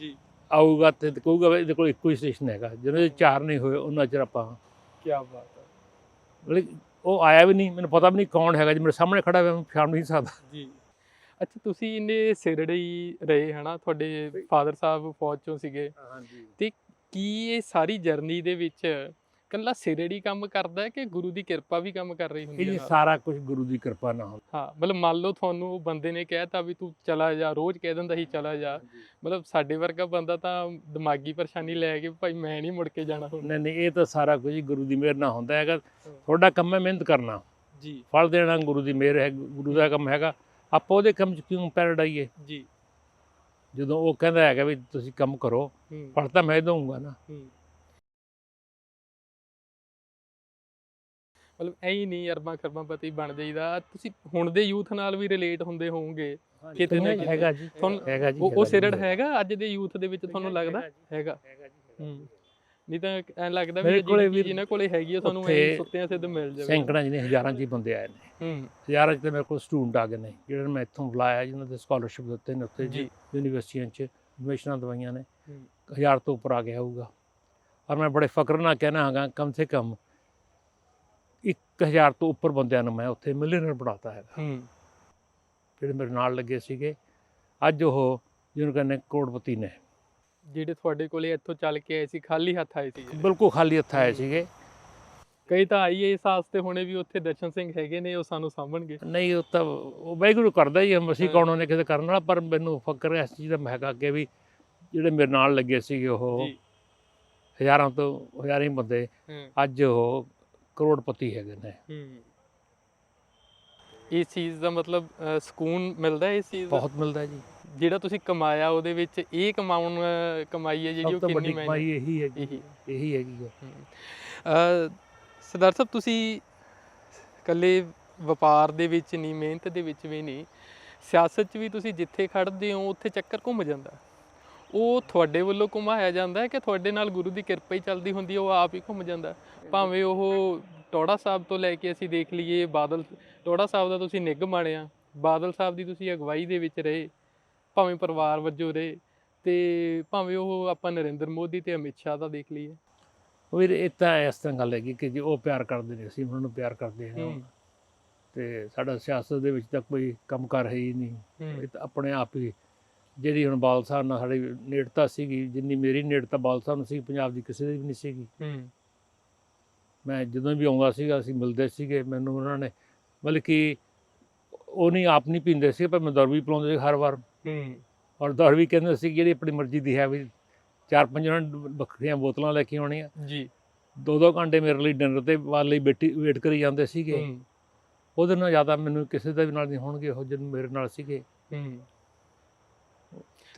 ਜੀ। ਆਊਗਾ ਤੇ ਕਹੂਗਾ ਵੀ ਇਹਦੇ ਕੋਲ ਇੱਕੋ ਹੀ ਸਟੇਸ਼ਨ ਹੈਗਾ ਜਦੋਂ ਇਹ ਚਾਰ ਨਹੀਂ ਹੋਏ ਉਹਨਾਂ ਚਿਰ ਆਪਾਂ ਕੀ ਬਾਤ ਹੈ ਮਤਲਬ ਉਹ ਆਇਆ ਵੀ ਨਹੀਂ ਮੈਨੂੰ ਪਤਾ ਵੀ ਨਹੀਂ ਕੌਣ ਹੈਗਾ ਜੇ ਮੇਰੇ ਸਾਹਮਣੇ ਖੜਾ ਹੋਇਆ ਮੈਂ ਪਛਾਣ ਨਹੀਂ ਸਕਦਾ। ਜੀ। ਅੱਛਾ ਤੁਸੀਂ ਇੰਨੇ ਸਿਰੜੇ ਹੀ ਰਹੇ ਹਨਾ? ਤੁਹਾਡੇ ਫਾਦਰ ਸਾਹਿਬ ਫੌਜ ਚੋਂ ਸੀਗੇ। ਹਾਂਜੀ। ਕੀ ਇਹ ਸਾਰੀ ਜਰਨੀ ਦੇ ਵਿੱਚ ਕੱਲਾ ਸਿਰੜੀ ਕੰਮ ਕਰਦਾ ਹੈ ਕਿ ਗੁਰੂ ਦੀ ਕਿਰਪਾ ਵੀ ਕੰਮ ਕਰ ਰਹੀ ਹੁੰਦੀ ਇਹ ਹੈ ਨਾਲ? ਸਾਰਾ ਕੁਝ ਗੁਰੂ ਦੀ ਕਿਰਪਾ ਨਾਲ ਹੁੰਦਾ। ਹਾਂ ਮਤਲਬ ਮੰਨ ਲਓ ਤੁਹਾਨੂੰ ਉਹ ਬੰਦੇ ਨੇ ਕਹਿਤਾ ਵੀ ਤੂੰ ਚਲਾ ਜਾ ਰੋਜ਼ ਕਹਿ ਦਿੰਦਾ ਸੀ ਚਲਾ ਜਾ। ਮਤਲਬ ਸਾਡੇ ਵਰਗਾ ਬੰਦਾ ਤਾਂ ਦਿਮਾਗੀ ਪਰੇਸ਼ਾਨੀ ਲੈ ਕੇ ਭਾਈ ਮੈਂ ਨਹੀਂ ਮੁੜ ਕੇ ਜਾਣਾ ਹੁਣ। ਨਹੀਂ ਨਹੀਂ ਇਹ ਤਾਂ ਸਾਰਾ ਕੁਝ ਹੀ ਗੁਰੂ ਦੀ ਮਿਹਰ ਨਾਲ ਹੁੰਦਾ ਹੈਗਾ। ਤੁਹਾਡਾ ਕੰਮ ਹੈ ਮਿਹਨਤ ਕਰਨਾ। ਜੀ। ਫਲ ਦੇਣਾ ਗੁਰੂ ਦੀ ਮਿਹਰ ਹੈ ਗੁਰੂ ਦਾ ਕੰਮ ਹੈਗਾ। ਆਪਾਂ ਉਹਦੇ ਕੰਮ 'ਚ ਕਿਉਂ ਪੈਰ ਡਾਈਏ ਜੀ। ਜਦੋਂ ਉਹ ਕਹਿੰਦਾ ਹੈਗਾ ਵੀ ਤੁਸੀਂ ਕੰਮ ਕਰੋ ਹੂੰ। ਫਲ ਤਾਂ ਮੈਂ ਦਊਂਗਾ ਨਾ। ਹੂੰ। ਮਤਲਬ ਐ ਹੀ ਨਹੀਂ ਅਰਬਾਂ ਖਰਬਾਂ ਪਤੀ ਬਣ ਜਾਈਦਾ। ਤੁਸੀਂ ਹੁਣ ਦੇ ਯੂਥ ਨਾਲ ਵੀ ਰਿਲੇਟ ਹੁੰਦੇ ਹੋਵੋਗੇ। ਕਿਤੇ ਨਾ ਕਿਤੇ। ਹੈਗਾ ਜੀ ਹੈਗਾ ਜੀ ਉਹ ਸਿਰੜ ਹੈਗਾ। ਅੱਜ ਦੇ ਯੂਥ ਦੇ ਵਿੱਚ ਤੁਹਾਨੂੰ ਲੱਗਦਾ? ਹੈਗਾ ਹੂੰ। ਨਹੀਂ ਤਾਂ ਐਂ ਲੱਗਦਾ ਵੀ ਜਿਹੜੀ ਇਹਨਾਂ ਕੋਲੇ ਹੈਗੀ ਆ ਤੁਹਾਨੂੰ ਐਂ ਸੁੱਤਿਆਂ ਸਿੱਧ ਮਿਲ ਜਾਵੇ। ਸੈਂਕੜਾਂ ਜਿਹਨੇ ਹਜ਼ਾਰਾਂ ਜੀ ਬੰਦੇ ਆਏ ਨੇ। ਹੂੰ। ਹਜ਼ਾਰਾਂ ਚ ਤੇ ਮੇਰੇ ਕੋਲ ਸਟੂਡੈਂਟ ਆ ਗਏ ਨੇ ਜਿਹੜੇ ਮੈਂ ਇੱਥੋਂ ਬੁਲਾਇਆ ਜਿਨ੍ਹਾਂ ਦੇ ਸਕਾਲਰਸ਼ਿਪ ਦਿੱਤੇ ਨੇ ਉੱਥੇ ਜੀ ਯੂਨੀਵਰਸਿਟੀਆਂ 'ਚ ਐਡਮਿਸ਼ਨਾਂ ਦਵਾਈਆਂ ਨੇ। ਹਜ਼ਾਰ ਤੋਂ ਉੱਪਰ ਆ ਗਿਆ ਹੋਊਗਾ। ਔਰ ਮੈਂ ਬੜੇ ਫਕਰ ਨਾਲ ਕਹਿਣਾ ਹਾਂਗਾ ਕਮ ਸੇ ਕਮ 1000 ਤੋਂ ਉੱਪਰ ਬੰਦਿਆਂ ਨੂੰ ਮੈਂ ਉੱਥੇ ਮਿਲੀਅਨਰ ਬਣਾਤਾ ਹੈਗਾ। ਹੂੰ। ਜਿਹੜੇ ਮੇਰੇ ਨਾਲ ਲੱਗੇ ਸੀਗੇ ਅੱਜ ਉਹ ਜਿਹਨੂੰ ਕਹਿੰਦੇ ਕਰੋੜਪਤੀ ਨੇ। ਜਿਹੜੇ ਤੁਹਾਡੇ ਕੋਲੇ ਇੱਥੋਂ ਚੱਲ ਕੇ ਆਏ ਸੀ ਖਾਲੀ ਹੱਥ ਆਏ ਸੀ। ਬਿਲਕੁਲ ਖਾਲੀ ਹੱਥ ਆਏ ਸੀਗੇ। ਕਈ ਤਾਂ ਆਈਏ ਸਾਸ ਤੇ ਹੁਣੇ ਵੀ ਉੱਥੇ ਦਰਸ਼ਨ ਸਿੰਘ ਹੈਗੇ ਨੇ ਉਹ ਸਾਨੂੰ ਸਾਂਭਣਗੇ। ਨਹੀਂ ਉਹ ਤਾਂ ਉਹ ਵਾਹਿਗੁਰੂ ਕਰਦਾ ਹੀ ਹਾਂ। ਕੌਣ ਉਹਨੇ ਕਿਸੇ ਕਰਨ ਵਾਲਾ ਪਰ ਮੈਨੂੰ ਫਕਰ ਇਸ ਚੀਜ਼ ਦਾ ਹੈਗਾ ਅੱਗੇ ਵੀ ਜਿਹੜੇ ਮੇਰੇ ਨਾਲ ਲੱਗੇ ਸੀਗੇ ਉਹ ਹਜ਼ਾਰਾਂ ਤੋਂ ਹਜ਼ਾਰਾਂ ਹੀ ਬੰਦੇ। ਅੱਜ ਉਹ ਕਰੋੜਪਤੀ ਹੈਗੇ ਨੇ। ਹੂੰ। ਇਸ ਚੀਜ਼ ਦਾ ਮਤਲਬ ਅ, ਸਕੂਨ ਮਿਲਦਾ ਹੈ ਇਸ ਚੀਜ਼ ਦਾ? ਬਹੁਤ ਮਿਲਦਾ ਜੀ। ਜਿਹੜਾ ਤੁਸੀਂ ਕਮਾਇਆ ਉਹਦੇ ਵਿੱਚ ਇਹ ਕਮਾਉਣ ਅ, ਕਮਾਈ ਹੈ ਜਿਹੜੀ ਸਭ ਉਹ ਤੋਂ ਕਿੰਨੀ ਵੱਡੀ ਮੈਂ ਕਮਾਈ ਇਹੀ ਹੈਗੀ ਇਹੀ ਇਹੀ ਹੈਗੀ ਹੈ। ਅ, ਸਰਦਾਰ ਸਾਹਿਬ ਤੁਸੀਂ ਇਕੱਲੇ ਵਪਾਰ ਦੇ ਵਿੱਚ ਨਹੀਂ ਮਿਹਨਤ ਦੇ ਵਿੱਚ ਵੀ ਨਹੀਂ ਸਿਆਸਤ 'ਚ ਵੀ ਤੁਸੀਂ ਜਿੱਥੇ ਖੜਦੇ ਹੋ ਉੱਥੇ ਚੱਕਰ ਘੁੰਮ ਜਾਂਦਾ। ਉਹ ਤੁਹਾਡੇ ਵੱਲੋਂ ਘੁਮਾਇਆ ਜਾਂਦਾ ਹੈ ਕਿ ਤੁਹਾਡੇ ਨਾਲ ਗੁਰੂ ਦੀ ਕਿਰਪਾ ਹੀ ਚੱਲਦੀ ਹੁੰਦੀ ਹੈ ਉਹ ਆਪ ਹੀ ਘੁੰਮ ਜਾਂਦਾ? ਭਾਵੇਂ ਉਹ ਟੋੜਾ ਸਾਹਿਬ ਤੋਂ ਲੈ ਕੇ ਅਸੀਂ ਦੇਖ ਲਈਏ ਬਾਦਲ ਟੋੜਾ ਸਾਹਿਬ ਦਾ ਤੁਸੀਂ ਨਿੱਘ ਮਾਣਿਆ ਬਾਦਲ ਸਾਹਿਬ ਦੀ ਤੁਸੀਂ ਅਗਵਾਈ ਦੇ ਵਿੱਚ ਰਹੇ ਭਾਵੇਂ ਪਰਿਵਾਰ ਵਜੋਂ ਰਹੇ ਤੇ ਭਾਵੇਂ ਉਹ ਆਪਾਂ ਨਰਿੰਦਰ ਮੋਦੀ ਤੇ ਅਮਿਤ ਸ਼ਾਹ ਦਾ ਦੇਖ ਲਈਏ। ਵੀਰ ਇਹ ਤਾਂ ਇਸ ਤਰ੍ਹਾਂ ਗੱਲ ਹੈਗੀ ਕਿ ਜੇ ਉਹ ਪਿਆਰ ਕਰਦੇ ਨੇ ਅਸੀਂ ਉਹਨਾਂ ਨੂੰ ਪਿਆਰ ਕਰਦੇ ਹਾਂ। ਤੇ ਸਾਡਾ ਸਿਆਸਤ ਦੇ ਵਿੱਚ ਤਾਂ ਕੋਈ ਕੰਮ ਕਰ ਹੈ ਹੀ ਨਹੀਂ। ਇਹ ਤਾਂ ਆਪਣੇ ਆਪ ਹੀ ਜਿਹੜੀ ਹੁਣ ਬਾਲ ਸਾਹਿਬ ਨਾਲ ਸਾਡੀ ਨੇੜਤਾ ਸੀਗੀ ਜਿੰਨੀ ਮੇਰੀ ਨੇੜਤਾ ਬਾਲ ਸਾਹਿਬ ਨਾਲ ਸੀ ਪੰਜਾਬ ਦੀ ਕਿਸੇ ਦੀ ਵੀ ਨਹੀਂ ਸੀਗੀ। ਮੈਂ ਜਦੋਂ ਵੀ ਆਉਂਦਾ ਸੀਗਾ ਅਸੀਂ ਮਿਲਦੇ ਸੀਗੇ ਮੈਨੂੰ ਉਹਨਾਂ ਨੇ ਮਤਲਬ ਕਿ ਉਹ ਨਹੀਂ ਆਪ ਨਹੀਂ ਪੀਂਦੇ ਸੀ ਪਰ ਮੈਂ ਦਰ ਵੀ ਪਿਲਾਉਂਦੇ ਸੀ ਹਰ ਵਾਰ। ਹੂੰ। ਔਰ ਦਰ ਵੀ ਕਹਿੰਦੇ ਸੀ ਜਿਹੜੀ ਆਪਣੀ ਮਰਜ਼ੀ ਦੀ ਹੈ ਵੀ ਚਾਰ ਪੰਜ ਉਹਨਾਂ ਨੇ ਵੱਖਰੀਆਂ ਬੋਤਲਾਂ ਲੈ ਕੇ ਆਉਣੀਆਂ। ਜੀ। ਦੋ ਦੋ ਘੰਟੇ ਮੇਰੇ ਲਈ ਡਿਨਰ ਤੇ ਵਾਰ ਲਈ ਬੈਠੀ ਵੇਟ ਕਰੀ ਜਾਂਦੇ ਸੀਗੇ। ਹੂੰ। ਉਹਦੇ ਨਾਲ ਜ਼ਿਆਦਾ ਮੈਨੂੰ ਕਿਸੇ ਦਾ ਵੀ ਨਾਲ ਨਹੀਂ ਹੋਣਗੇ ਉਹ ਜਿਹਨ ਮੇਰੇ ਨਾਲ ਸੀਗੇ।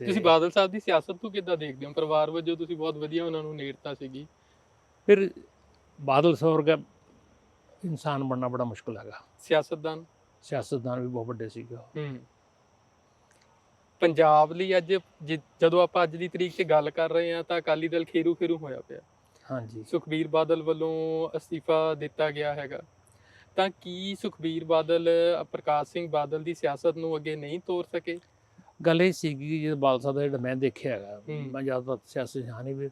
ਤੁਸੀਂ ਬਾਦਲ ਸਾਹਿਬ ਦੀ ਸਿਆਸਤ ਨੂੰ ਕਿੱਦਾਂ ਦੇਖਦੇ ਹੋ? ਪਰਿਵਾਰ ਵਜੋਂ ਤੁਸੀਂ ਬਹੁਤ ਵਧੀਆ ਉਹਨਾਂ ਨੂੰ ਨੇੜਤਾ ਸੀਗੀ। ਫਿਰ ਬਾਦਲ ਸਾਹਿਬ ਵਰਗਾ ਇਨਸਾਨ ਬਣਨਾ ਬੜਾ ਮੁਸ਼ਕਲ ਹੈਗਾ। ਸਿਆਸਤਦਾਨ? ਸਿਆਸਤਦਾਨ ਵੀ ਬਹੁਤ ਵੱਡੇ ਸੀਗੇ। ਹੂੰ। ਪੰਜਾਬ ਲਈ ਅੱਜ ਜਿ- ਜਦੋਂ ਆਪਾਂ ਅੱਜ ਦੀ ਤਰੀਕ 'ਚ ਗੱਲ ਕਰ ਰਹੇ ਹਾਂ ਤਾਂ ਅਕਾਲੀ ਦਲ ਖੇਰੂ ਖੇਰੂ ਹੋਇਆ ਪਿਆ। ਹਾਂਜੀ। ਸੁਖਬੀਰ ਬਾਦਲ ਵੱਲੋਂ ਅਸਤੀਫਾ ਦਿੱਤਾ ਗਿਆ ਹੈਗਾ। ਤਾਂ ਕੀ ਸੁਖਬੀਰ ਬਾਦਲ ਅ, ਪ੍ਰਕਾਸ਼ ਸਿੰਘ ਬਾਦਲ ਦੀ ਸਿਆਸਤ ਨੂੰ ਅੱਗੇ ਨਹੀਂ ਤੋਰ ਸਕੇ? ਗੱਲ ਇਹ ਸੀਗੀ ਜਦੋਂ ਬਾਲ ਸਾਹਿਬ ਦਾ ਜਿਹੜਾ ਮੈਂ ਦੇਖਿਆ ਹੈਗਾ। ਮੈਂ ਜ਼ਿਆਦਾ ਸਿਆਸੀ ਜਾਣੀ ਵੀ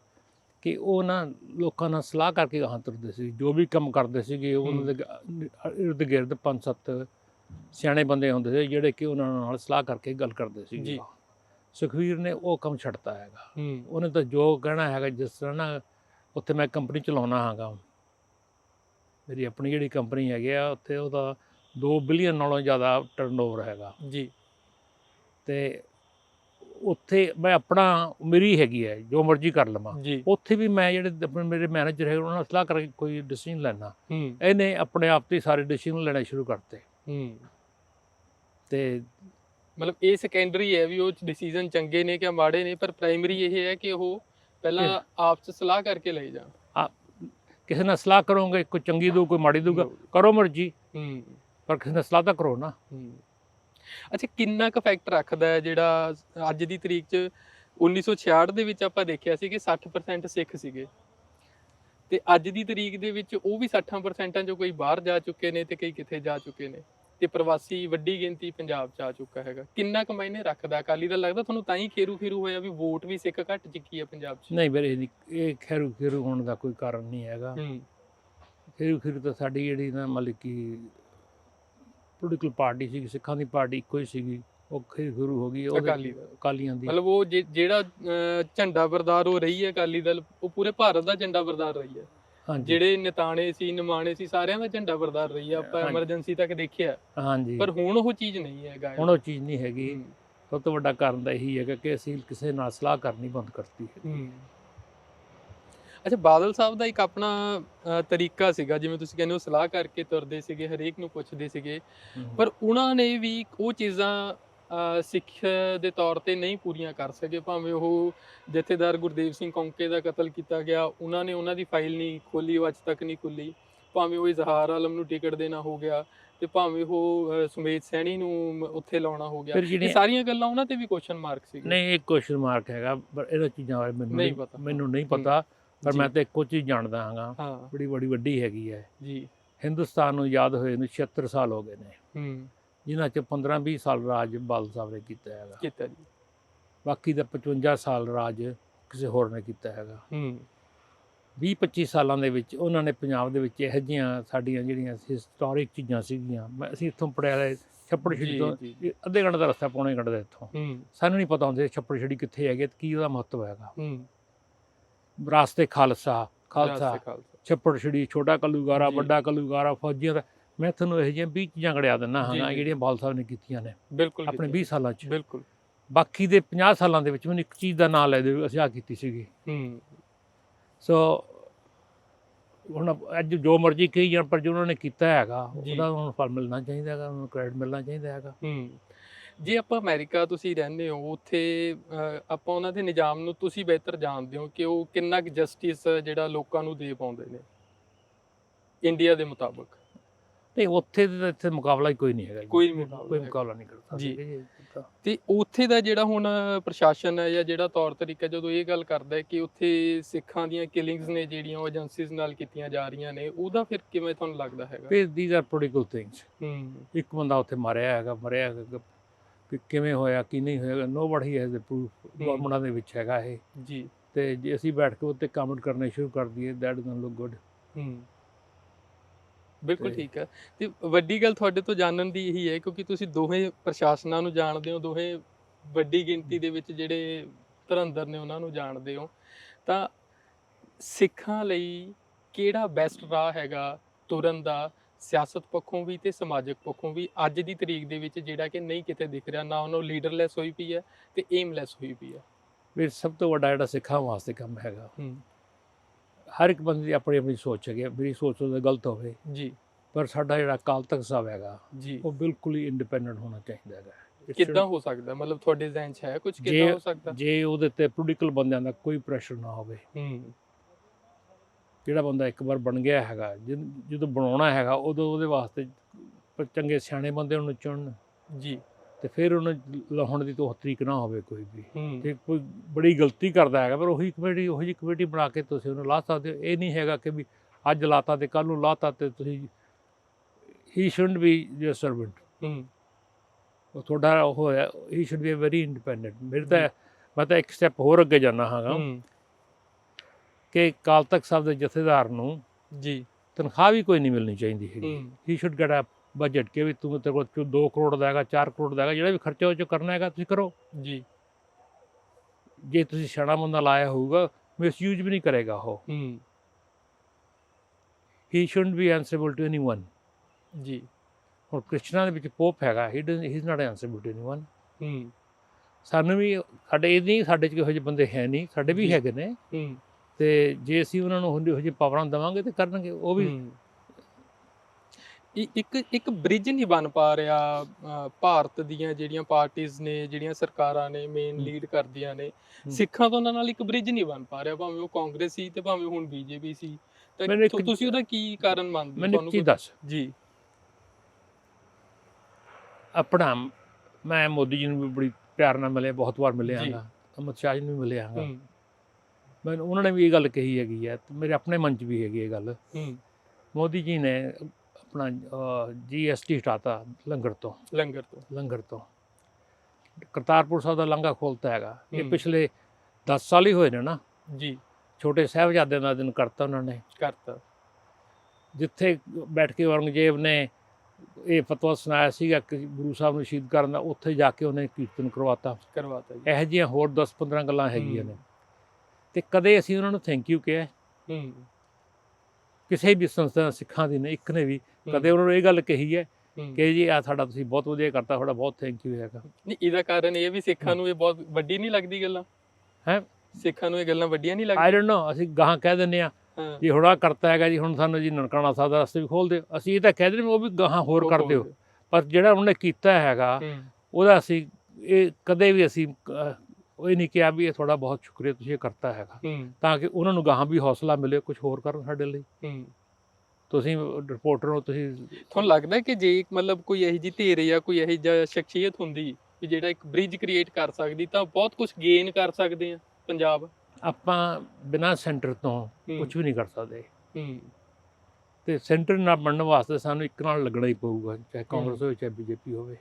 ਕਿ ਉਹ ਨਾ ਲੋਕਾਂ ਨਾਲ ਸਲਾਹ ਕਰਕੇ ਗਾਹਾਂ ਤੁਰਦੇ ਸੀ ਜੋ ਵੀ ਕੰਮ ਕਰਦੇ ਸੀਗੇ ਉਹਨਾਂ ਦੇ ਇਰਦ ਗਿਰਦ ਪੰਜ ਸੱਤ ਸਿਆਣੇ ਬੰਦੇ ਹੁੰਦੇ ਸੀ ਜਿਹੜੇ ਕਿ ਉਹਨਾਂ ਨਾਲ ਸਲਾਹ ਕਰਕੇ ਗੱਲ ਕਰਦੇ ਜੀ। ਸੀ ਸੁਖਵੀਰ ਨੇ ਉਹ ਕੰਮ ਛੱਡਤਾ ਹੈਗਾ। ਉਹਨੇ ਤਾਂ ਜੋ ਕਹਿਣਾ ਹੈਗਾ ਜਿਸ ਤਰ੍ਹਾਂ ਨਾ ਉੱਥੇ ਮੈਂ ਕੰਪਨੀ ਚਲਾਉਣਾ ਹੈਗਾ। ਮੇਰੀ ਆਪਣੀ ਜਿਹੜੀ ਕੰਪਨੀ ਹੈਗੀ ਆ ਉੱਥੇ ਉਹਦਾ 2 ਬਿਲੀਅਨ ਨਾਲੋਂ ਜ਼ਿਆਦਾ ਟਰਨਓਵਰ ਹੈਗਾ। ਜੀ। ਤੇ ਉੱਥੇ ਮੈਂ ਆਪਣਾ ਮੇਰੀ ਹੈਗੀ ਹੈ ਜੋ ਮਰਜ਼ੀ ਕਰ ਲਵਾਂ। ਉੱਥੇ ਵੀ ਮੈਂ ਜਿਹੜੇ ਆਪਣੇ ਮੇਰੇ ਮੈਨੇਜਰ ਹੈ ਉਹਨਾਂ ਨਾਲ ਸਲਾਹ ਕਰਕੇ ਕੋਈ ਡਿਸੀਜਨ ਲੈਣਾ ਇਹਨੇ ਆਪਣੇ ਆਪ ਤੇ ਸਾਰੇ ਡਿਸੀਜਨ ਲੈਣੇ ਸ਼ੁਰੂ ਕਰਤੇ। ਤੇ ਮਤਲਬ ਇਹ ਸੈਕੰਡਰੀ ਹੈ ਵੀ ਉਹ ਡਿਸੀਜਨ ਚੰਗੇ ਨੇ ਕਿ ਮਾੜੇ ਨੇ ਪਰ ਪ੍ਰਾਇਮਰੀ ਇਹ ਹੈ ਕਿ ਉਹ ਪਹਿਲਾਂ ਆਪ ਚ ਸਲਾਹ ਕਰਕੇ ਲਈ ਜਾਣ। ਕਿਸੇ ਨਾਲ ਸਲਾਹ ਕਰੋਗੇ ਕੋਈ ਚੰਗੀ ਦੂ ਕੋਈ ਮਾੜੀ ਦੂਗਾ ਕਰੋ ਮਰਜ਼ੀ। ਪਰ ਕਿਸੇ ਨਾਲ ਸਲਾਹ ਤਾਂ ਕਰੋ ਨਾ। ਅੱਛਾ ਕਿੰਨਾ ਕੁ ਫੈਕਟ ਰੱਖਦਾ ਹੈ ਜਿਹੜਾ ਅੱਜ ਦੀ ਤਰੀਕ 'ਚ 1966 ਦੇ ਵਿੱਚ ਆਪਾਂ ਦੇਖਿਆ ਸੀ ਕਿ 60% ਸਿੱਖ ਸੀਗੇ? ਤੇ ਅੱਜ ਦੀ ਤਰੀਕ ਦੇ ਵਿੱਚ ਉਹ ਵੀ 60% ਚੋਂ ਕੋਈ ਬਾਹਰ ਜਾ ਚੁੱਕੇ ਨੇ ਤੇ ਕਈ ਕਿੱਥੇ ਜਾ ਚੁੱਕੇ ਨੇ? ਤੇ ਪ੍ਰਵਾਸੀ ਵੱਡੀ ਗਿਣਤੀ ਪੰਜਾਬ 'ਚ ਆ ਚੁੱਕਾ ਹੈਗਾ। ਕਿੰਨਾ ਕੁ ਮਾਇਨੇ ਰੱਖਦਾ? ਅਕਾਲੀ ਦਾ ਲੱਗਦਾ ਤੁਹਾਨੂੰ ਤਾਂ ਹੀ ਖੇਰੂ ਖੇਰੂ ਹੋਇਆ ਵੀ ਵੋਟ ਵੀ ਸਿੱਖ ਘੱਟ ਚੁੱਕੀ ਹੈ ਪੰਜਾਬ 'ਚ। ਨਹੀਂ ਵੀਰੇ ਇਹ ਖੈਰੂ ਖੈਰੂ ਹੋਣ ਦਾ ਕੋਈ ਕਾਰਨ ਨਹੀਂ ਹੈਗਾ। ਖੈਰੂ ਖੈਰੂ ਤਾਂ ਸਾਡੀ ਜਿਹੜੀ ਨਾ ਮਤਲਬ ਕਿ ਪੋਲੀਟੀਕਲ ਪਾਰਟੀ ਸੀ ਸਿੱਖਾਂ ਦੀ ਪਾਰਟੀ ਇੱਕੋ ਹੀ ਸੀਗੀ ਉਹ ਖੈਰੂ ਖੈਰੂ ਹੋ ਗਈ ਦਲ। ਅਕਾਲੀਆਂ ਦੀ। ਮਤਲਬ ਉਹ ਜਿਹੜਾ ਝੰਡਾ ਬਰਦਾਰ ਹੋ ਰਹੀ ਹੈ ਅਕਾਲੀ ਦਲ ਉਹ ਪੂਰੇ ਭਾਰਤ ਦਾ ਝੰਡਾ ਬਰਦਾਰ ਰਹੀ ਹੈ। ਹਾਂਜੀ। ਜਿਹੜੇ ਨਿਤਾਣੇ ਸੀ ਨਿਮਾਣੇ ਸੀ ਸਾਰਿਆਂ ਦਾ ਝੰਡਾ ਬਰਦਾਰ ਰਹੀ ਆ ਆਪਾਂ। ਐਮਰਜੈਂਸੀ ਤੱਕ ਦੇਖਿਆ। ਹਾਂਜੀ। ਪਰ ਹੁਣ ਉਹ ਚੀਜ਼ ਨਹੀਂ ਹੈਗਾ ਹੁਣ ਉਹ ਚੀਜ਼ ਨਹੀਂ ਹੈਗੀ। ਹੂੰ, ਸਭ ਤੋਂ ਵੱਡਾ ਕਾਰਨ ਤਾਂ ਇਹੀ ਹੈਗਾ ਕਿ ਅਸੀਂ ਕਿਸੇ ਨਾਲ ਸਲਾਹ ਕਰਨੀ ਬੰਦ ਕਰਤੀ ਹੈ। ਹੂੰ। ਅੱਛਾ ਬਾਦਲ ਸਾਹਿਬ ਦਾ ਇੱਕ ਆਪਣਾ ਤਰੀਕਾ ਸੀਗਾ ਜਿਵੇਂ ਤੁਸੀਂ ਕਹਿੰਦੇ ਹੋ ਸਲਾਹ ਕਰਕੇ ਤੁਰਦੇ ਸੀਗੇ ਹਰੇਕ ਨੂੰ ਪੁੱਛਦੇ ਸੀਗੇ। ਪਰ ਉਹਨਾਂ ਨੇ ਵੀ ਉਹ ਚੀਜ਼ਾਂ ਸਿੱਖ ਦੇ ਤੌਰ ਤੇ ਨਹੀਂ ਪੂਰੀਆਂ ਕਰ ਸਕੇ। ਭਾਵੇਂ ਉਹ ਜਥੇਦਾਰ ਗੁਰਦੇਵ ਸਿੰਘ ਕੌਂਕੇ ਦਾ ਕਤਲ ਕੀਤਾ ਗਿਆ ਉਹਨਾਂ ਨੇ ਉਹਨਾਂ ਦੀ ਫਾਈਲ ਨਹੀਂ ਖੋਲੀ ਉਹ ਅੱਜ ਤੱਕ ਨਹੀਂ ਖੁੱਲੀ ਭਾਵੇਂ ਉਹ ਇਜ਼ਹਾਰ ਆਲਮ ਨੂੰ ਟਿਕਟ ਦੇਣਾ ਹੋ ਗਿਆ ਤੇ ਭਾਵੇਂ ਉਹ ਸੁਮੇਧ ਸੈਣੀ ਨੂੰ ਉੱਥੇ ਲਾਉਣਾ ਹੋ ਗਿਆ। ਇਹ ਸਾਰੀਆਂ ਗੱਲਾਂ ਉਹਨਾਂ ਤੇ ਵੀ ਕੁਐਸਚਨ ਮਾਰਕ ਸੀਗੇ ਨਹੀਂ ਇੱਕ ਕੁਐਸਚਨ ਮਾਰਕ ਹੈਗਾ ਪਰ ਇਹਨਾਂ ਚੀਜ਼ਾਂ ਬਾਰੇ ਮੈਨੂੰ ਨਹੀਂ ਪਤਾ। ਮੈਨੂੰ ਨਹੀਂ ਪਤਾ। ਪਰ। ਮੈਂ ਤਾਂ ਇੱਕੋ ਚੀਜ਼ ਜਾਣਦਾ ਹਾਂਗਾ ਹਾਂ। ਬੜੀ ਬੜੀ ਵੱਡੀ ਹੈਗੀ ਹੈ। ਜੀ। ਹਿੰਦੁਸਤਾਨ ਨੂੰ ਯਾਦ ਹੋਏ ਨੂੰ 76 ਸਾਲ ਹੋ ਗਏ ਨੇ। ਹੂੰ। ਜਿਨ੍ਹਾਂ ਚ 15 20 ਸਾਲ ਰਾਜ ਬਾਦਲ ਸਾਹਿਬ ਨੇ ਕੀਤਾ ਹੈਗਾ। ਕੀਤਾ ਜੀ। ਬਾਕੀ ਦਾ 55 ਸਾਲ ਰਾਜ ਕਿਸੇ ਹੋਰ ਨੇ ਕੀਤਾ ਹੈਗਾ। ਹੂੰ। 20 25 ਸਾਲਾਂ ਦੇ ਵਿੱਚ ਉਹਨਾਂ ਨੇ ਪੰਜਾਬ ਦੇ ਵਿੱਚ ਇਹੋ ਜਿਹੀਆਂ ਸਾਡੀਆਂ ਜਿਹੜੀਆਂ ਹਿਸਟੋਰਿਕ ਚੀਜ਼ਾਂ ਸੀਗੀਆਂ। ਮੈਂ ਅਸੀਂ ਇੱਥੋਂ ਪੜਿਆ ਲੈ ਛੱਪੜ ਛੜੀ ਤੋਂ ਅੱਧੇ ਘੰਟੇ ਦਾ ਰਸਤਾ ਪੌਣੇ ਘੰਟੇ ਦਾ ਇੱਥੋਂ। ਸਾਨੂੰ ਨਹੀਂ ਪਤਾ ਹੁੰਦਾ ਛੱਪੜ ਛੜੀ ਕਿੱਥੇ ਹੈਗੇ ਤੇ ਕੀ ਉਹਦਾ ਮਹੱਤਵ ਹੈਗਾ। ਹੂੰ। ਰਾਸਤੇ ਖਾਲਸਾ ਖਾਲਸਾ। ਛੱਪੜ ਛੜੀ ਛੋਟਾ ਕਲੂਗਾਰਾ। ਵੱਡਾ ਕਲੂਗਾਰਾ ਫੌਜੀਆਂ ਦਾ। ਮੈਂ ਤੁਹਾਨੂੰ ਇਹੋ ਜਿਹੀਆਂ 20 ਚੀਜ਼ਾਂ ਗੜਿਆ ਦਿੰਦਾ ਹਾਂ। ਜਿਹੜੀਆਂ ਬਾਲ ਸਾਹਿਬ ਨੇ ਕੀਤੀਆਂ ਨੇ। ਬਿਲਕੁਲ ਆਪਣੇ ਕੀਤਾ। 20 ਸਾਲਾਂ 'ਚ। ਬਿਲਕੁਲ। ਬਾਕੀ ਦੇ 50 ਸਾਲਾਂ ਦੇ ਵਿੱਚ ਮੈਨੂੰ ਇੱਕ ਚੀਜ਼ ਦਾ ਨਾਮ ਲੈ ਦਿਓ ਅਸੀਂ ਆ ਕੀਤੀ ਸੀਗੀ। ਹੂੰ। ਸੋ ਹੁਣ ਅੱਜ ਜੋ ਮਰਜ਼ੀ ਕਹੀ ਜਾਣ ਪਰ ਜੋ ਉਹਨਾਂ ਨੇ ਕੀਤਾ ਹੈਗਾ। ਉਹਦਾ ਉਹਨਾਂ ਨੂੰ ਫਲ ਮਿਲਣਾ ਚਾਹੀਦਾ ਹੈਗਾ ਉਹਨਾਂ ਨੂੰ ਕ੍ਰੈਡਿਟ ਮਿਲਣਾ ਚਾਹੀਦਾ ਹੈਗਾ। ਹੂੰ। ਜੇ ਆਪਾਂ ਅਮਰੀਕਾ ਤੁਸੀਂ ਰਹਿੰਦੇ ਹੋ ਉੱਥੇ ਆਪਾਂ ਉਹਨਾਂ ਦੇ ਨਿਜ਼ਾਮ ਨੂੰ ਤੁਸੀਂ ਬਿਹਤਰ ਜਾਣਦੇ ਹੋ ਕਿ ਉਹ ਕਿੰਨਾ ਕੁ ਜਸਟਿਸ ਜਿਹੜਾ ਲੋਕਾਂ ਨੂੰ ਦੇ ਪਾਉਂਦੇ ਨੇ ਇੰਡੀਆ ਦੇ ਮੁਤਾਬਕ ਨਹੀਂ ਉੱਥੇ ਤਾਂ ਇੱਥੇ ਮੁਕਾਬਲਾ ਹੀ ਕੋਈ ਨਹੀਂ ਹੈਗਾ। ਕੋਈ ਮੁਕਾਬਲਾ ਕੋਈ। ਮੁਕਾਬਲਾ ਨਹੀਂ ਕਰਦਾ ਜੀ। ਤਾਂ ਤੇ ਉੱਥੇ ਦਾ ਜਿਹੜਾ ਹੁਣ ਪ੍ਰਸ਼ਾਸਨ ਹੈ ਜਾਂ ਜਿਹੜਾ ਤੌਰ ਤਰੀਕਾ ਜਦੋਂ ਇਹ ਗੱਲ ਕਰਦਾ ਹੈ ਕਿ ਉੱਥੇ ਸਿੱਖਾਂ ਦੀਆਂ ਕਿਲਿੰਗਸ ਨੇ ਜਿਹੜੀਆਂ ਉਹ ਏਜੰਸੀਜ਼ ਨਾਲ ਕੀਤੀਆਂ ਜਾ ਰਹੀਆਂ ਨੇ ਉਹਦਾ ਫਿਰ ਕਿਵੇਂ ਤੁਹਾਨੂੰ ਲੱਗਦਾ ਹੈਗਾ ਫਿਰ ਥੀਸ ਆਰ ਪੋਲੀਟੀਕਲ ਥਿੰਗਸ ਹੂੰ ਇੱਕ ਬੰਦਾ ਉੱਥੇ ਮਾਰਿਆ ਹੈਗਾ ਮਰਿਆ ਹੈਗਾ ਕਿ ਕਿਵੇਂ ਹੋਇਆ ਕੀ ਨਹੀਂ ਹੋਇਆ ਨੋਬਡੀ ਹੈਜ਼ ਦ ਪ੍ਰੂਫ ਗਵਰਨਮੈਂਟਾਂ ਦੇ ਵਿੱਚ ਹੈਗਾ ਇਹ। ਜੀ। ਤੇ ਜੇ ਅਸੀਂ ਬੈਠ ਕੇ ਉੱਤੇ ਕਮੈਂਟ ਕਰਨੇ ਸ਼ੁਰੂ ਕਰ ਦਈਏ ਦੈਟ ਡਸਨਟ ਲੁੱਕ ਗੁੱਡ ਹੂੰ। ਬਿਲਕੁਲ ਠੀਕ ਹੈ ਤੇ ਵੱਡੀ ਗੱਲ ਤੁਹਾਡੇ ਤੋਂ ਜਾਣਨ ਦੀ ਇਹੀ ਹੈ ਕਿਉਂਕਿ ਤੁਸੀਂ ਦੋਹੇ ਪ੍ਰਸ਼ਾਸਨਾਂ ਨੂੰ ਜਾਣਦੇ ਹੋ ਦੋਹੇ ਵੱਡੀ ਗਿਣਤੀ ਦੇ ਵਿੱਚ ਜਿਹੜੇ ਧਰੰਦਰ ਨੇ ਉਹਨਾਂ ਨੂੰ ਜਾਣਦੇ ਹੋ। ਤਾਂ ਸਿੱਖਾਂ ਲਈ ਕਿਹੜਾ ਬੈਸਟ ਰਾਹ ਹੈਗਾ ਤੁਰਨ ਦਾ? ਸਿਆਸਤ ਪੱਖੋਂ ਵੀ ਤੇ ਸਮਾਜਿਕ ਪੱਖੋਂ ਵੀ ਅੱਜ ਦੀ ਤਰੀਕ ਦੇ ਵਿੱਚ ਜਿਹੜਾ ਕਿ ਨਹੀਂ ਕਿਤੇ ਦਿਖ ਰਿਹਾ ਨਾ ਉਹਨੂੰ ਲੀਡਰਲੈਸ ਹੋਈ ਪਈ ਹੈ ਤੇ ਏਮਲੈਸ ਹੋਈ ਪਈ ਹੈ। ਵੀ ਸਭ ਤੋਂ ਵੱਡਾ ਜਿਹੜਾ ਸਿੱਖਾਂ ਵਾਸਤੇ ਕੰਮ ਹੈਗਾ। ਹਰ ਇੱਕ ਬੰਦੇ ਦੀ ਆਪਣੀ ਆਪਣੀ ਸੋਚ ਹੈਗੀ ਹੈ। ਮੇਰੀ ਸੋਚ ਉਹਦਾ ਗਲਤ ਹੋਵੇ। ਜੀ। ਪਰ ਸਾਡਾ ਜਿਹੜਾ ਅਕਾਲ ਤਖਤ ਸਾਹਿਬ ਹੈਗਾ ਜੀ। ਉਹ ਬਿਲਕੁਲ ਹੀ ਇੰਡੀਪੈਂਡੈਂਟ ਹੋਣਾ ਚਾਹੀਦਾ ਹੈਗਾ। ਕਿੱਦਾਂ ਹੋ ਸਕਦਾ? ਮਤਲਬ ਤੁਹਾਡੇ ਜ਼ਿਹਨ 'ਚ ਹੈ ਕੁਝ ਕਿੱਦਾਂ ਹੋ ਸਕਦਾ? ਜੇ ਉਹਦੇ ਤੇ ਪੋਲੀਟੀਕਲ ਬੰਦਿਆਂ ਦਾ ਕੋਈ ਪ੍ਰੈਸ਼ਰ ਨਾ ਹੋਵੇ। ਹੂੰ। ਜਿਹੜਾ ਬੰਦਾ ਇੱਕ ਵਾਰ ਬਣ ਗਿਆ ਹੈਗਾ ਜਦੋਂ ਬਣਾਉਣਾ ਹੈਗਾ ਉਦੋਂ ਉਹਦੇ ਵਾਸਤੇ ਚੰਗੇ ਸਿਆਣੇ ਬੰਦੇ ਉਹਨੂੰ ਚੁਣਨ। ਜੀ। ਤੇ ਫਿਰ ਉਹਨੂੰ ਲਾਉਣ ਦੀ ਤੋਂ ਤਰੀਕ ਨਾ ਹੋਵੇ ਕੋਈ ਵੀ। ਤੇ ਕੋਈ ਬੜੀ ਗਲਤੀ ਕਰਦਾ ਹੈਗਾ ਪਰ ਉਹੀ ਕਮੇਟੀ ਉਹੀ ਕਮੇਟੀ ਬਣਾ ਕੇ ਤੁਸੀਂ ਉਹਨੂੰ ਲਾ ਸਕਦੇ ਹੋ। ਇਹ ਨਹੀਂ ਹੈਗਾ ਕਿ ਵੀ ਅੱਜ ਲਾਤਾ ਤੇ ਕੱਲ ਨੂੰ ਲਾਤਾ ਤੇ ਤੁਸੀਂ he shouldn't be your servant ਉਹ ਤੁਹਾਡਾ ਉਹ ਹੈ he should be very independent ਮੇਰੇ ਤਾਂ ਮੈਂ ਤਾਂ ਇੱਕ ਸਟੈਪ ਹੋਰ ਅੱਗੇ ਜਾਣਾ ਹਾਂਗਾ। ਕਿ ਕਾਲ ਤਖਤ ਸਾਹਿਬ ਦੇ ਜਥੇਦਾਰ ਨੂੰ ਜੀ। ਤਨਖਾਹ ਵੀ ਕੋਈ ਨਹੀਂ ਮਿਲਣੀ ਚਾਹੀਦੀ ਹੈਗੀ। ਹੂੰ। He should get a budget ਕਿ ਵੀ ਤੂੰ ਤੇਰੇ ਕੋਲ 2 ਕਰੋੜ ਦਾ ਹੈਗਾ 4 ਕਰੋੜ ਦਾ ਹੈਗਾ ਜਿਹੜਾ ਵੀ ਖਰਚਾ ਉਹ ਚੋਂ ਕਰਨਾ ਹੈਗਾ ਤੁਸੀਂ ਕਰੋ। ਜੀ। ਜੇ ਤੁਸੀਂ ਸਿਆਣਾ ਬੰਦਾ ਲਾਇਆ ਹੋਊਗਾ ਮਿਸਯੂਜ਼ ਵੀ ਨਹੀਂ ਕਰੇਗਾ ਉਹ। ਹੂੰ। He shouldn't be answerable to anyone ਜੀ। ਹੁਣ ਕ੍ਰਿਸਚਨਾਂ ਦੇ ਵਿੱਚ ਪੋਪ ਹੈਗਾ he is not answerable to anyone ਹੂੰ। ਸਾਨੂੰ ਵੀ ਸਾਡੇ ਇਹ ਨਹੀਂ ਸਾਡੇ ਚ ਕਿਹੋ ਜਿਹੇ ਬੰਦੇ ਹੈ ਨਹੀਂ ਸਾਡੇ ਵੀ। ਹੈਗੇ ਨੇ। ਹੂੰ। ਤੇ ਜੇ ਅਸੀਂ ਉਹਨਾਂ ਨੂੰ ਇਹੋ ਜਿਹੀ ਪਾਵਰਾਂ ਦੇਵਾਂਗੇ ਤੇ ਕਰਨਗੇ ਉਹ ਵੀ ਇੱਕ ਇੱਕ ਬ੍ਰਿਜ ਨਹੀਂ ਬਣ ਪਾ ਰਿਹਾ ਭਾਰਤ ਦੀਆਂ ਜਿਹੜੀਆਂ ਪਾਰਟੀਆਂ ਨੇ ਜਿਹੜੀਆਂ ਸਰਕਾਰਾਂ ਨੇ ਮੇਨ। ਲੀਡ ਕਰਦੀਆਂ ਨੇ। ਸਿੱਖਾਂ ਤੋਂ ਉਹਨਾਂ ਨਾਲ ਇੱਕ ਬ੍ਰਿਜ ਨਹੀਂ ਬਣ ਪਾ ਰਿਹਾ ਭਾਵੇਂ ਉਹ ਕਾਂਗਰਸ ਸੀ ਤੇ ਭਾਵੇਂ ਹੁਣ ਬੀਜੇਪੀ ਸੀ ਤਾਂ ਤੁਸੀਂ ਉਹਦਾ ਕੀ ਕਾਰਨ ਮੰਨਦੇ ਹੋ? ਤੁਹਾਨੂੰ ਕੋਈ- ਦੱਸ ਜੀ ਆਪਣਾ ਮੈਂ ਮੋਦੀ ਜੀ ਨੂੰ ਵੀ ਬੜੀ ਪਿਆਰ ਨਾਲ ਮਿਲਿਆ ਬਹੁਤ ਵਾਰ ਮਿਲਿਆ। ਹਾਂ ਅਮਿਤ ਸ਼ਾਹ ਜੀ ਨੂੰ ਵੀ ਮਿਲਿਆ ਹਾਂ ਮੈਨੂੰ ਉਹਨਾਂ ਨੇ ਵੀ ਇਹ ਗੱਲ ਕਹੀ ਹੈਗੀ ਹੈ ਮੇਰੇ ਆਪਣੇ ਮਨ 'ਚ ਵੀ ਹੈਗੀ ਇਹ ਗੱਲ। ਹੂੰ। ਮੋਦੀ ਜੀ ਨੇ ਆਪਣਾ ਜੀਐਸਟੀ ਹਟਾਤਾ ਲੰਗਰ ਤੋਂ। ਲੰਗਰ ਤੋਂ। ਲੰਗਰ ਤੋਂ। ਕਰਤਾਰਪੁਰ ਸਾਹਿਬ ਦਾ ਲੰਗਾ ਖੋਲਤਾ ਹੈਗਾ। ਇਹ। ਪਿਛਲੇ 10 ਸਾਲ ਹੀ ਹੋਏ ਨੇ ਨਾ। ਜੀ। ਛੋਟੇ ਸਾਹਿਬਜ਼ਾਦਿਆਂ ਦਾ ਦਿਨ ਕਰਤਾ ਉਹਨਾਂ ਨੇ। ਕਰਤਾ। ਜਿੱਥੇ ਬੈਠ ਕੇ ਔਰੰਗਜ਼ੇਬ ਨੇ ਇਹ ਫਤਵਾ ਸੁਣਾਇਆ ਸੀਗਾ ਕਿ ਗੁਰੂ ਸਾਹਿਬ ਨੂੰ ਸ਼ਹੀਦ ਕਰਨ ਦਾ ਉੱਥੇ ਜਾ ਕੇ ਉਹਨੇ ਕੀਰਤਨ ਕਰਵਾਤਾ। ਕਰਵਾਤਾ ਜੀ। ਇਹੋ ਜਿਹੀਆਂ ਹੋਰ 10-15 ਗੱਲਾਂ ਹੈਗੀਆਂ। ਨੇ। ਤੇ ਕਦੇ ਅਸੀਂ ਉਹਨਾਂ ਨੂੰ ਥੈਂਕ ਯੂ ਕਿਹਾ ਹੂੰ। ਕਿਸੇ ਵੀ ਸੰਸਥਾ ਸਿੱਖਾਂ ਦੀ ਨੇ ਇੱਕ ਨੇ ਵੀ ਕਦੇ ਉਹਨਾਂ ਨੂੰ ਇਹ ਗੱਲ ਕਹੀ ਹੈ। ਕਿ ਜੀ ਆ ਸਾਡਾ ਤੁਸੀਂ ਬਹੁਤ ਵਧੀਆ ਕਰਤਾ ਤੁਹਾਡਾ ਬਹੁਤ ਥੈਂਕ ਯੂ ਹੈਗਾ। ਨਹੀਂ ਇਹਦਾ ਕਾਰਨ ਇਹ ਵੀ ਸਿੱਖਾਂ ਨੂੰ ਇਹ ਬਹੁਤ ਵੱਡੀ ਨਹੀਂ ਲੱਗਦੀ ਗੱਲਾਂ। ਹੈਂ? ਸਿੱਖਾਂ ਨੂੰ ਇਹ ਗੱਲਾਂ ਵੱਡੀਆਂ ਨਹੀਂ ਆਈ ਲੱਗਦੀਆਂ। ਡੋਨਟ ਨੋ ਅਸੀਂ ਗਾਹਾਂ ਕਹਿ ਦਿੰਦੇ ਆ ਜੀ ਹੁਣਾ ਕਰਤਾ ਹੈਗਾ ਜੀ ਹੁਣ ਸਾਨੂੰ ਜੀ ਨਨਕਾਣਾ ਸਾਹਿਬ ਦਾ ਰਸਤੇ ਵੀ ਖੋਲ ਦਿਓ। ਅਸੀਂ ਇਹ ਤਾਂ ਕਹਿ ਦਿੰਦੇ ਉਹ ਵੀ ਗਾਹਾਂ ਹੋਰ ਕਰ। ਦਿਓ। ਪਰ ਜਿਹੜਾ ਉਹਨੇ ਕੀਤਾ ਹੈਗਾ ਉਹਦਾ ਅਸੀਂ ਇਹ ਕਦੇ ਵੀ ਅਸੀਂ ਉਹ ਇਹ ਨਹੀਂ ਕਿਹਾ ਵੀ ਇਹ ਤੁਹਾਡਾ ਬਹੁਤ ਸ਼ੁਕਰੀਆ ਤੁਸੀਂ ਇਹ ਕਰਤਾ ਹੈਗਾ। ਤਾਂ ਕਿ ਉਹਨਾਂ ਨੂੰ ਗਾਹਾਂ ਵੀ ਹੌਸਲਾ ਮਿਲੇ ਕੁਝ ਹੋਰ ਕਰਨ ਸਾਡੇ ਲਈ। ਤੁਸੀਂ ਰਿਪੋਰਟਰ ਹੋ ਤੁਸੀਂ ਤੁਹਾਨੂੰ ਲੱਗਦਾ ਕਿ ਜੇ ਮਤਲਬ ਕੋਈ ਇਹੋ ਜਿਹੀ ਧੀਰ ਜਾਂ ਕੋਈ ਇਹੋ ਜਿਹਾ ਸ਼ਖਸੀਅਤ ਹੁੰਦੀ ਕਿ ਜਿਹੜਾ ਇੱਕ ਬ੍ਰਿਜ ਕ੍ਰੀਏਟ ਕਰ ਸਕਦੀ ਤਾਂ ਬਹੁਤ ਕੁਝ ਗੇਨ ਕਰ ਸਕਦੇ ਆ ਪੰਜਾਬ। ਆਪਾਂ ਬਿਨਾਂ ਸੈਂਟਰ ਤੋਂ ਕੁਝ ਵੀ ਨਹੀਂ ਕਰ ਸਕਦੇ। ਤੇ ਸੈਂਟਰ ਨਾਲ ਬਣਨ ਵਾਸਤੇ ਸਾਨੂੰ ਇੱਕ ਨਾਲ ਲੱਗਣਾ ਹੀ ਪਊਗਾ ਚਾਹੇ ਕਾਂਗਰਸ ਹੋਵੇ ਚਾਹੇ ਬੀਜੇਪੀ ਹੋਵੇ।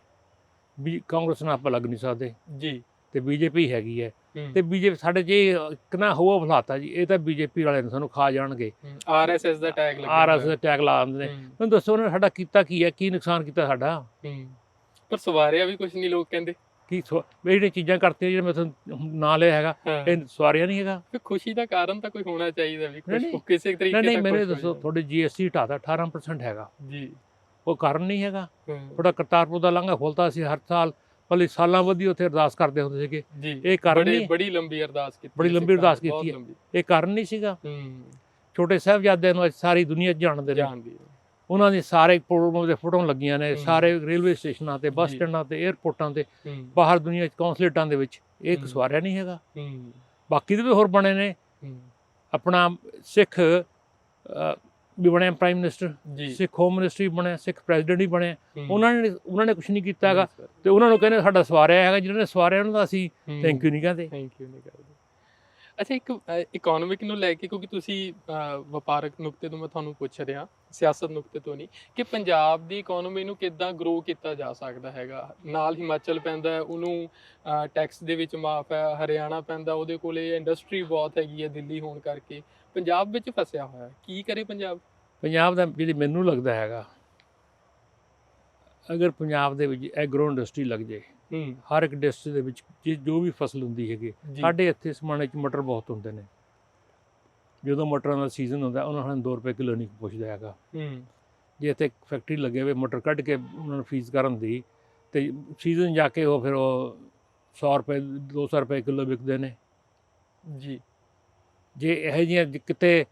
ਵੀ ਕਾਂਗਰਸ ਨਾਲ ਆਪਾਂ ਲੱਗ ਨਹੀਂ ਸਕਦੇ। ਜੀ। ਤੇ ਬੀਜੇਪੀ ਹੈਗੀ ਹੈ। ਤੇ ਬੀਜੇਪੀ ਸਾਡੇ ਜੇ ਇੱਕ ਨਾ ਹੋਆ ਭਲਾਤਾ ਜੀ ਇਹ ਤਾਂ ਬੀਜੇਪੀ ਵਾਲੇ ਨੇ ਸਾਨੂੰ ਖਾ ਜਾਣਗੇ। RSS ਦਾ ਟੈਗ ਲੱਗਿਆ ਆਰਐਸ ਹੋਇਆ। ਦਾ ਟੈਗ ਲਾ ਦਿੰਦੇ ਨੇ। ਮੈਨੂੰ ਦੱਸੋ ਉਹਨੇ ਸਾਡਾ ਕੀਤਾ ਕੀ ਹੈ ਕੀ ਨੁਕਸਾਨ ਕੀਤਾ ਸਾਡਾ। ਪਰ ਸਵਾਰਿਆ ਵੀ ਕੁਝ ਨਹੀਂ ਲੋਕ ਕਹਿੰਦੇ। ਕੀ ਜਿਹੜੀਆਂ ਚੀਜ਼ਾਂ ਕਰਤੀਆਂ ਜਿਹੜੇ ਮੈਂ ਤੁਹਾਨੂੰ ਨਾਂ ਲਿਆ ਹੈਗਾ ਇਹ ਸਵਾਰਿਆ ਨਹੀਂ ਹੈਗਾ? ਖੁਸ਼ੀ ਦਾ ਕਾਰਨ ਤਾਂ ਕੋਈ ਹੋਣਾ ਚਾਹੀਦਾ ਵੀ ਕਿਸੇ ਤਰੀਕੇ ਨਹੀਂ ਨਹੀਂ ਮੈਨੂੰ ਦੱਸੋ। ਤੁਹਾਡੇ ਜੀਐਸਟੀ ਹਟਾਤਾ 18% ਹੈਗਾ। ਜੀ। ਉਹ ਕਾਰਨ ਨਹੀਂ ਹੈਗਾ। ਤੁਹਾਡਾ ਕਰਤਾਰਪੁਰ ਦਾ ਲਾਂਘਾ ਖੋਲਤਾ ਸੀ ਹਰ ਸਾਲ। ਭਲੇ ਸਾਲਾਂ ਵਧੀ ਉੱਥੇ ਅਰਦਾਸ ਕਰਦੇ ਹੁੰਦੇ ਸੀਗੇ। ਇਹ ਕਾਰਨ ਨਹੀਂ ਬੜੀ ਲੰਬੀ ਅਰਦਾਸ ਕੀਤੀ ਬੜੀ ਲੰਬੀ ਅਰਦਾਸ ਕੀਤੀ ਹੈ। ਇਹ ਕਾਰਨ ਨਹੀਂ ਸੀਗਾ। ਛੋਟੇ ਸਾਹਿਬਜ਼ਾਦਿਆਂ ਨੂੰ ਅੱਜ ਸਾਰੀ ਦੁਨੀਆ ਜਾਣਦੇ ਨੇ। ਉਹਨਾਂ ਦੇ ਸਾਰੇ ਪ੍ਰੋਗਰਾਮ ਦੇ ਫੋਟੋਆਂ ਲੱਗੀਆਂ ਨੇ। ਸਾਰੇ ਰੇਲਵੇ ਸਟੇਸ਼ਨਾਂ ਤੇ ਬੱਸ। ਸਟੈਂਡਾਂ ਤੇ 에ਅਰਪੋਰਟਾਂ ਤੇ ਬਾਹਰ ਦੁਨੀਆ 'ਚ ਕੌਂਸਲੇਟਾਂ ਦੇ ਵਿੱਚ। ਇਹ ਇੱਕ ਹੂੰ। ਸਵਾਰਿਆ ਨਹੀਂ ਹੈਗਾ। ਬਾਕੀ ਦੇ ਵੀ ਹੋਰ ਬਣੇ ਨੇ। ਆਪਣਾ ਸਿੱਖ ਵੀ ਬਣਿਆ ਪ੍ਰਾਈਮ ਮਿਨਿਸਟਰ ਜੀ। ਸਿੱਖ ਹੋਮ ਮਿਨਿਸਟਰ ਵੀ ਬਣਿਆ ਸਿੱਖ ਪ੍ਰੈਜ਼ੀਡੈਂਟ ਵੀ ਬਣਿਆ। ਉਹਨਾਂ ਨੇ ਉਹਨਾਂ ਨੇ ਕੁਝ ਨਹੀਂ ਕੀਤਾ ਹੈਗਾ। ਤੇ ਉਹਨਾਂ ਨੂੰ ਕਹਿੰਦੇ ਸਾਡਾ ਸਵਾਰਿਆ ਹੈਗਾ ਜਿਹਨਾਂ ਨੇ ਸਵਾਰਿਆ ਉਹਨਾਂ ਦਾ ਅਸੀਂ ਥੈਂਕ ਯੂ ਨਹੀਂ ਕਹਿੰਦੇ। ਥੈਂਕ ਯੂ ਨਹੀਂ ਕਰਦੇ ਅੱਛਾ ਇੱਕ ਇਕਨੋਮਿਕ ਨੂੰ ਲੈ ਕੇ ਕਿਉਂਕਿ ਤੁਸੀਂ ਵਪਾਰਕ ਨੁਕਤੇ ਤੋਂ ਮੈਂ ਤੁਹਾਨੂੰ ਪੁੱਛ ਰਿਹਾ ਸਿਆਸਤ ਨੁਕਤੇ ਤੋਂ ਨਹੀਂ ਕਿ ਪੰਜਾਬ ਦੀ ਇਕਨੋਮੀ ਨੂੰ ਕਿੱਦਾਂ ਗਰੋ ਕੀਤਾ ਜਾ ਸਕਦਾ ਹੈਗਾ? ਨਾਲ ਹਿਮਾਚਲ ਪੈਂਦਾ ਉਹਨੂੰ ਟੈਕਸ ਦੇ ਵਿੱਚ ਮਾਫ ਹੈ ਹਰਿਆਣਾ ਪੈਂਦਾ ਉਹਦੇ ਕੋਲੇ ਇੰਡਸਟਰੀ ਬਹੁਤ ਹੈਗੀ ਹੈ ਦਿੱਲੀ ਹੋਣ ਕਰਕੇ। ਪੰਜਾਬ ਵਿੱਚ ਫਸਿਆ ਹੋਇਆ ਹੈ। ਕੀ ਕਰੇ ਪੰਜਾਬ? ਪੰਜਾਬ ਦਾ ਜਿਹੜੀ ਮੈਨੂੰ ਲੱਗਦਾ ਹੈਗਾ ਅਗਰ ਪੰਜਾਬ ਦੇ ਵਿੱਚ ਐਗਰੋ ਇੰਡਸਟਰੀ ਲੱਗ ਜੇ ਹਰ ਇੱਕ ਡਿਸਟ੍ਰਿਕਟ ਦੇ ਵਿੱਚ ਜੇ ਵੀ ਫਸਲ ਹੁੰਦੀ ਹੈਗੀ ਸਾਡੇ ਇੱਥੇ ਸਮਾਣੇ 'ਚ ਮਟਰ ਬਹੁਤ ਹੁੰਦੇ ਨੇ। ਜਦੋਂ ਮਟਰਾਂ ਦਾ ਸੀਜ਼ਨ ਹੁੰਦਾ ਉਹਨਾਂ ਨੂੰ 2 ਰੁਪਏ ਕਿਲੋ ਨਹੀਂ ਪੁੱਛਦਾ ਹੈਗਾ। ਜੇ ਇੱਥੇ ਫੈਕਟਰੀ ਲੱਗੇ ਹੋਏ ਮਟਰ ਕੱਢ ਕੇ ਉਹਨਾਂ ਨੂੰ ਫੀਸ ਕਰਨ ਦੀ ਤੇ ਸੀਜ਼ਨ ਜਾ ਕੇ ਉਹ ਫਿਰ ਉਹ 100 ਰੁਪਏ 200 ਰੁਪਏ ਕਿਲੋ ਵਿਕਦੇ ਨੇ। ਜੀ। ਜੇ ਇਹੋ ਜਿਹੀਆਂ ਕਿਤੇ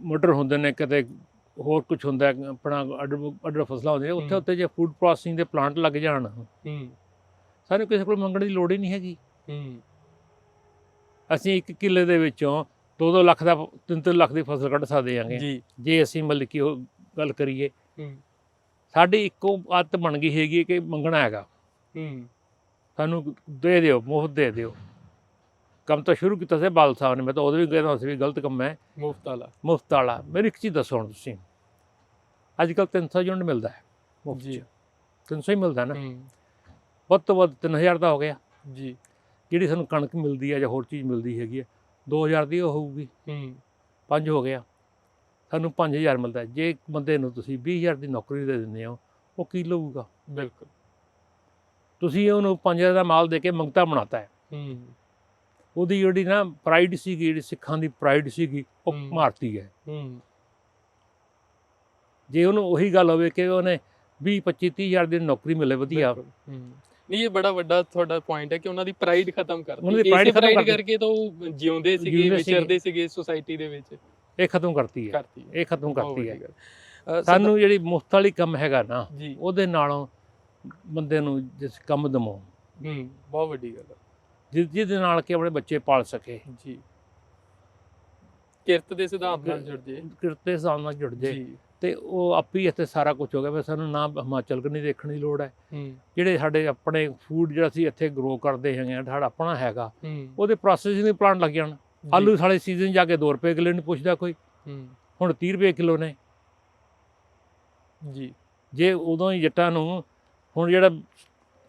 ਮਟਰ ਹੁੰਦੇ ਨੇ ਕਿਤੇ ਹੋਰ ਕੁਝ ਹੁੰਦਾ ਆਪਣਾ ਅਡਰ ਫਸਲਾਂ ਹੁੰਦੀਆਂ ਉੱਥੇ। ਉੱਤੇ ਜੇ ਫੂਡ ਪ੍ਰੋਸੈਸਿੰਗ ਦੇ ਪਲਾਂਟ ਲੱਗ ਜਾਣ। ਹੂੰ। ਸਾਨੂੰ ਕਿਸੇ ਕੋਲ ਮੰਗਣ ਦੀ ਲੋੜ ਹੀ ਨਹੀਂ ਹੈਗੀ। ਅਸੀਂ ਇੱਕ ਕਿੱਲੇ ਦੇ ਵਿੱਚੋਂ 2-2 ਲੱਖ ਦਾ 3-3 ਲੱਖ ਦੀ ਫਸਲ ਕੱਢ ਸਕਦੇ ਹਾਂਗੇ। ਜੀ। ਅਸੀਂ ਮਤਲਬ ਕਿ ਉਹ ਗੱਲ ਕਰੀਏ। ਸਾਡੀ ਇੱਕੋ ਆਦਤ ਬਣ ਗਈ ਹੈਗੀ ਕਿ ਮੰਗਣਾ ਹੈਗਾ। ਸਾਨੂੰ ਦੇ ਦਿਓ ਮੁਫਤ ਦੇ ਦਿਓ। ਕੰਮ ਤਾਂ ਸ਼ੁਰੂ ਕੀਤਾ ਸੀ ਬਾਲ ਸਾਹਿਬ ਨੇ ਮੈਂ ਤਾਂ ਉਦੋਂ ਵੀ ਕਹਿੰਦਾ ਸੀ ਵੀ ਗਲਤ ਕੰਮ ਹੈ। ਮੁਫਤ ਵਾਲਾ ਮੁਫਤ ਵਾਲਾ ਮੈਨੂੰ ਇੱਕ ਚੀਜ਼ ਦੱਸੋ ਹੁਣ ਤੁਸੀਂ। ਅੱਜ ਕੱਲ 300 ਯੂਨਿਟ ਮਿਲਦਾ ਹੈ ਮੁਫਤ ਜੀ। 'ਚ। 300 ਹੀ ਮਿਲਦਾ ਨਾ। ਵੱਧ ਤੋਂ ਵੱਧ 3000 ਦਾ ਹੋ ਗਿਆ। ਜੀ। ਜਿਹੜੀ ਸਾਨੂੰ ਕਣਕ ਮਿਲਦੀ ਹੈ ਜਾਂ ਹੋਰ ਚੀਜ਼ ਮਿਲਦੀ ਹੈਗੀ ਹੈ 2000 ਦੀ ਉਹ ਹੋਊਗੀ। ਹੂੰ। 5 ਹੋ ਗਿਆ। ਸਾਨੂੰ 5000 ਮਿਲਦਾ। ਜੇ ਇੱਕ ਬੰਦੇ ਨੂੰ ਤੁਸੀਂ 20000 ਦੀ ਨੌਕਰੀ ਦੇ ਦਿੰਦੇ ਹੋ ਉਹ ਕੀ ਲਊਗਾ? ਬਿਲਕੁਲ। ਤੁਸੀਂ ਉਹਨੂੰ 5000 ਦਾ ਮਾਲ ਦੇ ਕੇ ਮੰਗਤਾ ਬਣਾਤਾ ਹੈ। ਹੂੰ। ਉਹਦੀ ਜਿਹੜੀ ਨਾ ਪ੍ਰਾਈਡ ਸੀਗੀ ਜਿਹੜੀ ਸਿੱਖਾਂ ਦੀ ਪ੍ਰਾਈਡ ਸੀਗੀ ਉਹ। ਮਾਰਤੀ ਹੈ। ਜੇ ਉਹਨੂੰ ਉਹੀ ਗੱਲ ਹੋਵੇ ਕਿ ਉਹਨੇ 20 25 30000 ਦੀ ਨੌਕਰੀ ਮਿਲੇ ਵਧੀਆ। ਨਹੀਂ ਇਹ ਬੜਾ ਵੱਡਾ ਤੁਹਾਡਾ ਪੁਆਇੰਟ ਹੈ ਕਿ ਉਹਨਾਂ ਦੀ ਪ੍ਰਾਈਡ ਖਤਮ ਕਰਤੀ। ਉਹਨਾਂ ਦੀ pride ਖਤਮ। ਕਰਕੇ ਤਾਂ ਉਹ ਜਿਉਂਦੇ ਸੀਗੇ। ਵਿਚਰਦੇ ਸੀਗੇ। ਸੋਸਾਇਟੀ ਦੇ ਵਿੱਚ। ਇਹ ਖਤਮ ਕਰਤੀ ਹੈ। ਇਹ ਖਤਮ ਕਰਤੀ ਹੈ। ਸਾਨੂੰ ਜਿਹੜੀ ਮੁਫਤ ਵਾਲੀ ਕੰਮ ਹੈਗਾ ਨਾ ਉਹਦੇ ਨਾਲੋਂ ਬੰਦੇ ਨੂੰ ਜਿਸ ਕੰਮ ਦਮੋ ਹੂੰ ਬਹੁਤ ਵੱਡੀ ਗੱਲ ਹੈ। ਜਿਸ ਜਿਹਦੇ ਨਾਲ ਕਿ ਆਪਣੇ ਬੱਚੇ ਪਾਲ ਸਕੇ। ਜੀ। ਕਿਰਤ ਦੇ ਸਿਧਾਂਤ ਨਾਲ ਜੁੜ ਜੇ ਕਿਰਤੇ ਹਿਸਾਬ ਨਾਲ ਜੁੜ ਜੇ। ਤੇ ਉਹ ਆਪੇ ਇੱਥੇ ਸਾਰਾ ਕੁਝ ਹੋ ਗਿਆ। ਵੀ ਸਾਨੂੰ ਨਾ ਹਿਮਾਚਲ ਕਨੀ ਦੇਖਣ ਦੀ ਲੋੜ ਹੈ। ਜਿਹੜੇ ਸਾਡੇ ਆਪਣੇ ਫੂਡ ਜਿਹੜਾ ਅਸੀਂ ਇੱਥੇ ਗਰੋ ਕਰਦੇ ਹੈਗੇ ਆ ਸਾਡਾ ਆਪਣਾ ਹੈਗਾ। ਉਹਦੇ ਪ੍ਰੋਸੈਸਿੰਗ ਪਲਾਂਟ ਲੱਗ ਜਾਣ। ਆਲੂ ਸਾਲੇ ਸੀਜ਼ਨ ਜਾ ਕੇ 2 ਰੁਪਏ ਕਿਲੋ ਨਹੀਂ ਪੁੱਛਦਾ ਕੋਈ। ਹੁਣ 30 ਰੁਪਏ ਕਿਲੋ ਨੇ। ਜੀ। ਜੇ ਉਦੋਂ ਹੀ ਜੱਟਾਂ ਨੂੰ ਹੁਣ ਜਿਹੜਾ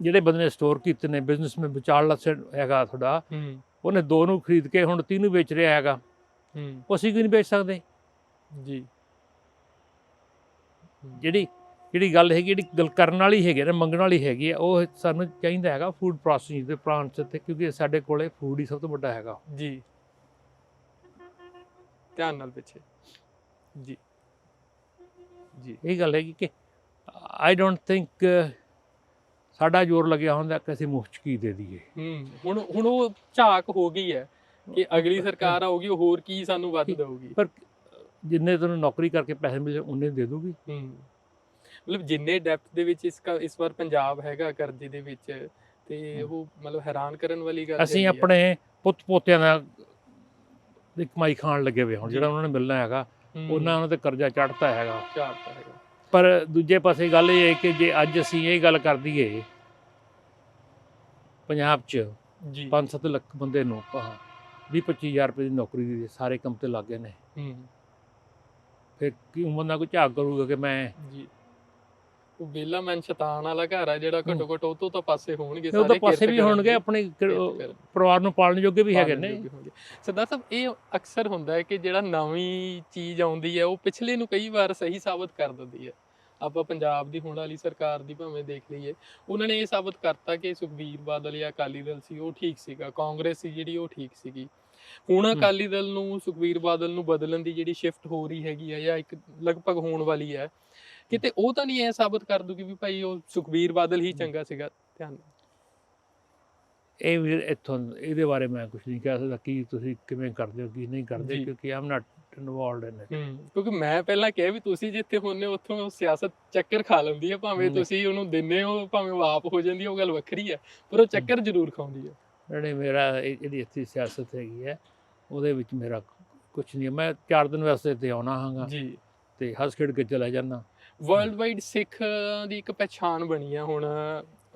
ਜਿਹੜੇ ਬੰਦੇ ਨੇ ਸਟੋਰ ਕੀਤੇ ਨੇ ਬਿਜ਼ਨਸ ਵਿੱਚ ਵਿਚਾਰਲਾ ਹੈਗਾ ਤੁਹਾਡਾ ਉਹਨੇ ਦੋ ਨੂੰ ਖਰੀਦ ਕੇ ਹੁਣ 30 ਨੂੰ ਵੇਚ ਰਿਹਾ ਹੈਗਾ। ਹੂੰ। ਉਹ ਅਸੀਂ ਕਿਉਂ ਨਹੀਂ ਵੇਚ ਸਕਦੇ? ਜੀ। ਜਿਹੜੀ ਜਿਹੜੀ ਗੱਲ ਹੈਗੀ ਜਿਹੜੀ ਗੱਲ ਕਰਨ ਵਾਲੀ ਹੈਗੀ ਨਾ ਮੰਗਣ ਵਾਲੀ ਹੈਗੀ ਆ ਉਹ ਸਾਨੂੰ ਚਾਹੀਦਾ ਹੈਗਾ ਫੂਡ ਪ੍ਰੋਸੈਸਿੰਗ ਦੇ ਪਲਾਂਟਸ ਤੇ ਕਿਉਂਕਿ ਸਾਡੇ ਕੋਲੇ ਫੂਡ ਹੀ ਸਭ ਤੋਂ ਵੱਡਾ ਹੈਗਾ। ਜੀ। ਧਿਆਨ ਨਾਲ ਪਿੱਛੇ। ਜੀ। ਜੀ। ਇਹ ਗੱਲ ਹੈਗੀ ਕਿ ਆਈ ਡੋਨਟ ਥਿੰਕ ਸਾਡਾ ਜ਼ੋਰ ਲੱਗਿਆ ਹੁੰਦਾ ਕਿ ਅਸੀਂ ਮੁਫਤ ਕੀ ਦੇ ਦਈਏ। ਹੂੰ ਹੁਣ ਹੁਣ ਉਹ ਝਾਕ ਹੋ ਗਈ ਹੈ ਕਿ ਅਗਲੀ ਸਰਕਾਰ ਆਊਗੀ ਉਹ ਹੋਰ ਕੀ ਸਾਨੂੰ ਵੱਧ ਦੇਊਗੀ? ਪਰ ਜਿੰਨੇ ਤੁਹਾਨੂੰ ਨੌਕਰੀ ਕਰਕੇ ਪੈਸੇ ਮਿਲੇ ਉਹਨੇ ਦੇ ਦੂਗੀ ਹੂੰ ਮਤਲਬ ਜਿੰਨੇ ਡੈਪਥ ਦੇ ਵਿੱਚ ਇਸ ਇਸ ਵਾਰ ਪੰਜਾਬ ਹੈਗਾ ਕਰਜ਼ੇ ਦੇ ਵਿੱਚ ਤੇ ਉਹ ਮਤਲਬ ਹੈਰਾਨ ਕਰਨ ਵਾਲੀ ਗੱਲ ਅਸੀਂ। ਆਪਣੇ ਪੁੱਤ ਪੋਤਿਆਂ ਦਾ ਦੀ ਕਮਾਈ ਖਾਣ ਲੱਗੇ ਹੋਏ ਹੁਣ ਜਿਹੜਾ ਉਹਨਾਂ ਨੇ ਮਿਲਣਾ ਹੈਗਾ ਉਹਨਾਂ ਨੂੰ ਤੇ ਕਰਜ਼ਾ ਚੜ੍ਹਤਾ ਹੈਗਾ। ਝਾਕ ਤਾਂ ਹੈਗਾ। ਪਰ ਦੂਜੇ ਪਾਸੇ ਗੱਲ ਇਹ ਹੈ ਕਿ ਜੇ ਅੱਜ ਅਸੀਂ ਇਹ ਗੱਲ ਕਰ ਦਈਏ ਪੰਜਾਬ 'ਚ ਜੀ। 5-7 ਲੱਖ ਬੰਦੇ ਨੂੰ 20-25000 ਰੁਪਏ ਦੀ ਨੌਕਰੀ ਦੀ ਸਾਰੇ ਕੰਮ ਤੇ ਲੱਗ ਗਏ ਨੇ। ਹੂੰ। ਫਿਰ ਕਿਉਂ ਬੰਦਾ ਕੋਈ ਝਾਕ ਕਰੂਗਾ ਕਿ ਮੈਂ ਜੀ। ਉਹ ਵੇਲਾ ਮਨ ਸ਼ੈਤਾਨ ਵਾਲਾ ਘਰ ਆ ਜਿਹੜਾ ਘੱਟੋ ਘੱਟ ਉਹ ਤੋਂ ਤਾਂ ਪਾਸੇ ਹੋਣਗੇ ਉਹ ਤਾਂ ਪਾਸੇ ਵੀ ਹੋਣਗੇ ਆਪਣੇ। ਪਰਿਵਾਰ ਨੂੰ ਪਾਲਣ ਜੋਗੇ ਵੀ ਹੈਗੇ ਨੇ। ਸਰਦਾਰ ਸਾਹਿਬ ਇਹ ਅਕਸਰ ਹੁੰਦਾ ਹੈ ਕਿ ਜਿਹੜਾ ਨਵੀਂ ਚੀਜ਼ ਆਉਂਦੀ ਹੈ ਉਹ ਪਿਛਲੇ ਨੂੰ ਕਈ ਵਾਰ ਸਹੀ ਸਾਬਤ ਕਰ ਦਿੰਦੀ ਹੈ ਆਪਾਂ ਪੰਜਾਬ ਦੀ ਹੁਣ ਵਾਲੀ ਸਰਕਾਰ ਦੀ ਭਾਵੇਂ ਦੇਖ ਲਈਏ ਉਹਨਾਂ ਨੇ ਇਹ ਸਾਬਤ ਕਰਤਾ ਕਿ ਸੁਖਬੀਰ ਬਾਦਲ ਜਾਂ ਅਕਾਲੀ ਦਲ ਸੀ ਉਹ ਠੀਕ ਸੀਗਾ ਕਾਂਗਰਸ ਸੀ ਜਿਹੜੀ ਉਹ ਠੀਕ ਸੀਗੀ ਹੁਣ। ਅਕਾਲੀ ਦਲ ਨੂੰ ਸੁਖਬੀਰ ਬਾਦਲ ਨੂੰ ਬਦਲਣ ਦੀ ਜਿਹੜੀ ਸ਼ਿਫਟ ਹੋ ਰਹੀ ਹੈਗੀ ਆ ਜਾਂ ਇੱਕ ਲਗਭਗ ਹੋਣ ਵਾਲੀ ਹੈ ਕਿਤੇ ਉਹ ਤਾਂ ਨਹੀਂ ਇਹ ਸਾਬਤ ਕਰ ਦੂਗੀ ਵੀ ਭਾਈ ਉਹ ਸੁਖਬੀਰ ਬਾਦਲ ਹੀ ਚੰਗਾ ਸੀਗਾ ਧਿਆਨ। ਇਹ ਵੀ ਇੱਥੋਂ ਇਹਦੇ ਬਾਰੇ ਮੈਂ ਕੁਝ ਨਹੀਂ ਕਹਿ ਸਕਦਾ ਕੀ ਤੁਸੀਂ ਕਿਵੇਂ ਕਰਦੇ ਹੋ ਕੀ ਨਹੀਂ ਕਰਦੇ। ਕਿਉਂਕਿ ਆਮ ਨਾਟ ਇਨਵੋਲਡ ਇਨ ਇਟ ਕਿਉਂਕਿ ਮੈਂ ਪਹਿਲਾਂ ਕਿਹਾ ਵੀ ਤੁਸੀਂ ਜਿੱਥੇ ਹੁੰਨੇ ਉੱਥੋਂ ਸਿਆਸਤ ਚੱਕਰ ਖਾ ਲੈਂਦੀ ਹੈ ਭਾਵੇਂ। ਤੁਸੀਂ ਉਹਨੂੰ ਦਿੰਨੇ ਹੋ ਭਾਵੇਂ ਉਹ ਆਪ ਹੋ ਜਾਂਦੀ ਉਹ ਗੱਲ ਵੱਖਰੀ ਹੈ ਪਰ ਉਹ ਚੱਕਰ ਜ਼ਰੂਰ ਖਾਉਂਦੀ ਹੈ ਜਿਹੜੇ ਮੇਰਾ ਜਿਹੜੀ ਇੱਥੇ ਸਿਆਸਤ ਹੈਗੀ ਹੈ ਉਹਦੇ ਵਿੱਚ ਮੇਰਾ ਕੁਝ ਨਹੀਂ। ਮੈਂ 4 ਦਿਨ ਵਾਸਤੇ ਤੇ ਆਉਣਾ ਹਾਂਗਾ ਜੀ ਤੇ ਹੱਸ ਖੇਡ ਕੇ ਚਲਾ ਜਾਣਾ ਵਰਲਡ ਵਾਈਡ ਸਿੱਖ ਦੀ ਇੱਕ ਪਛਾਣ ਬਣੀ ਹੈ ਹੁਣ।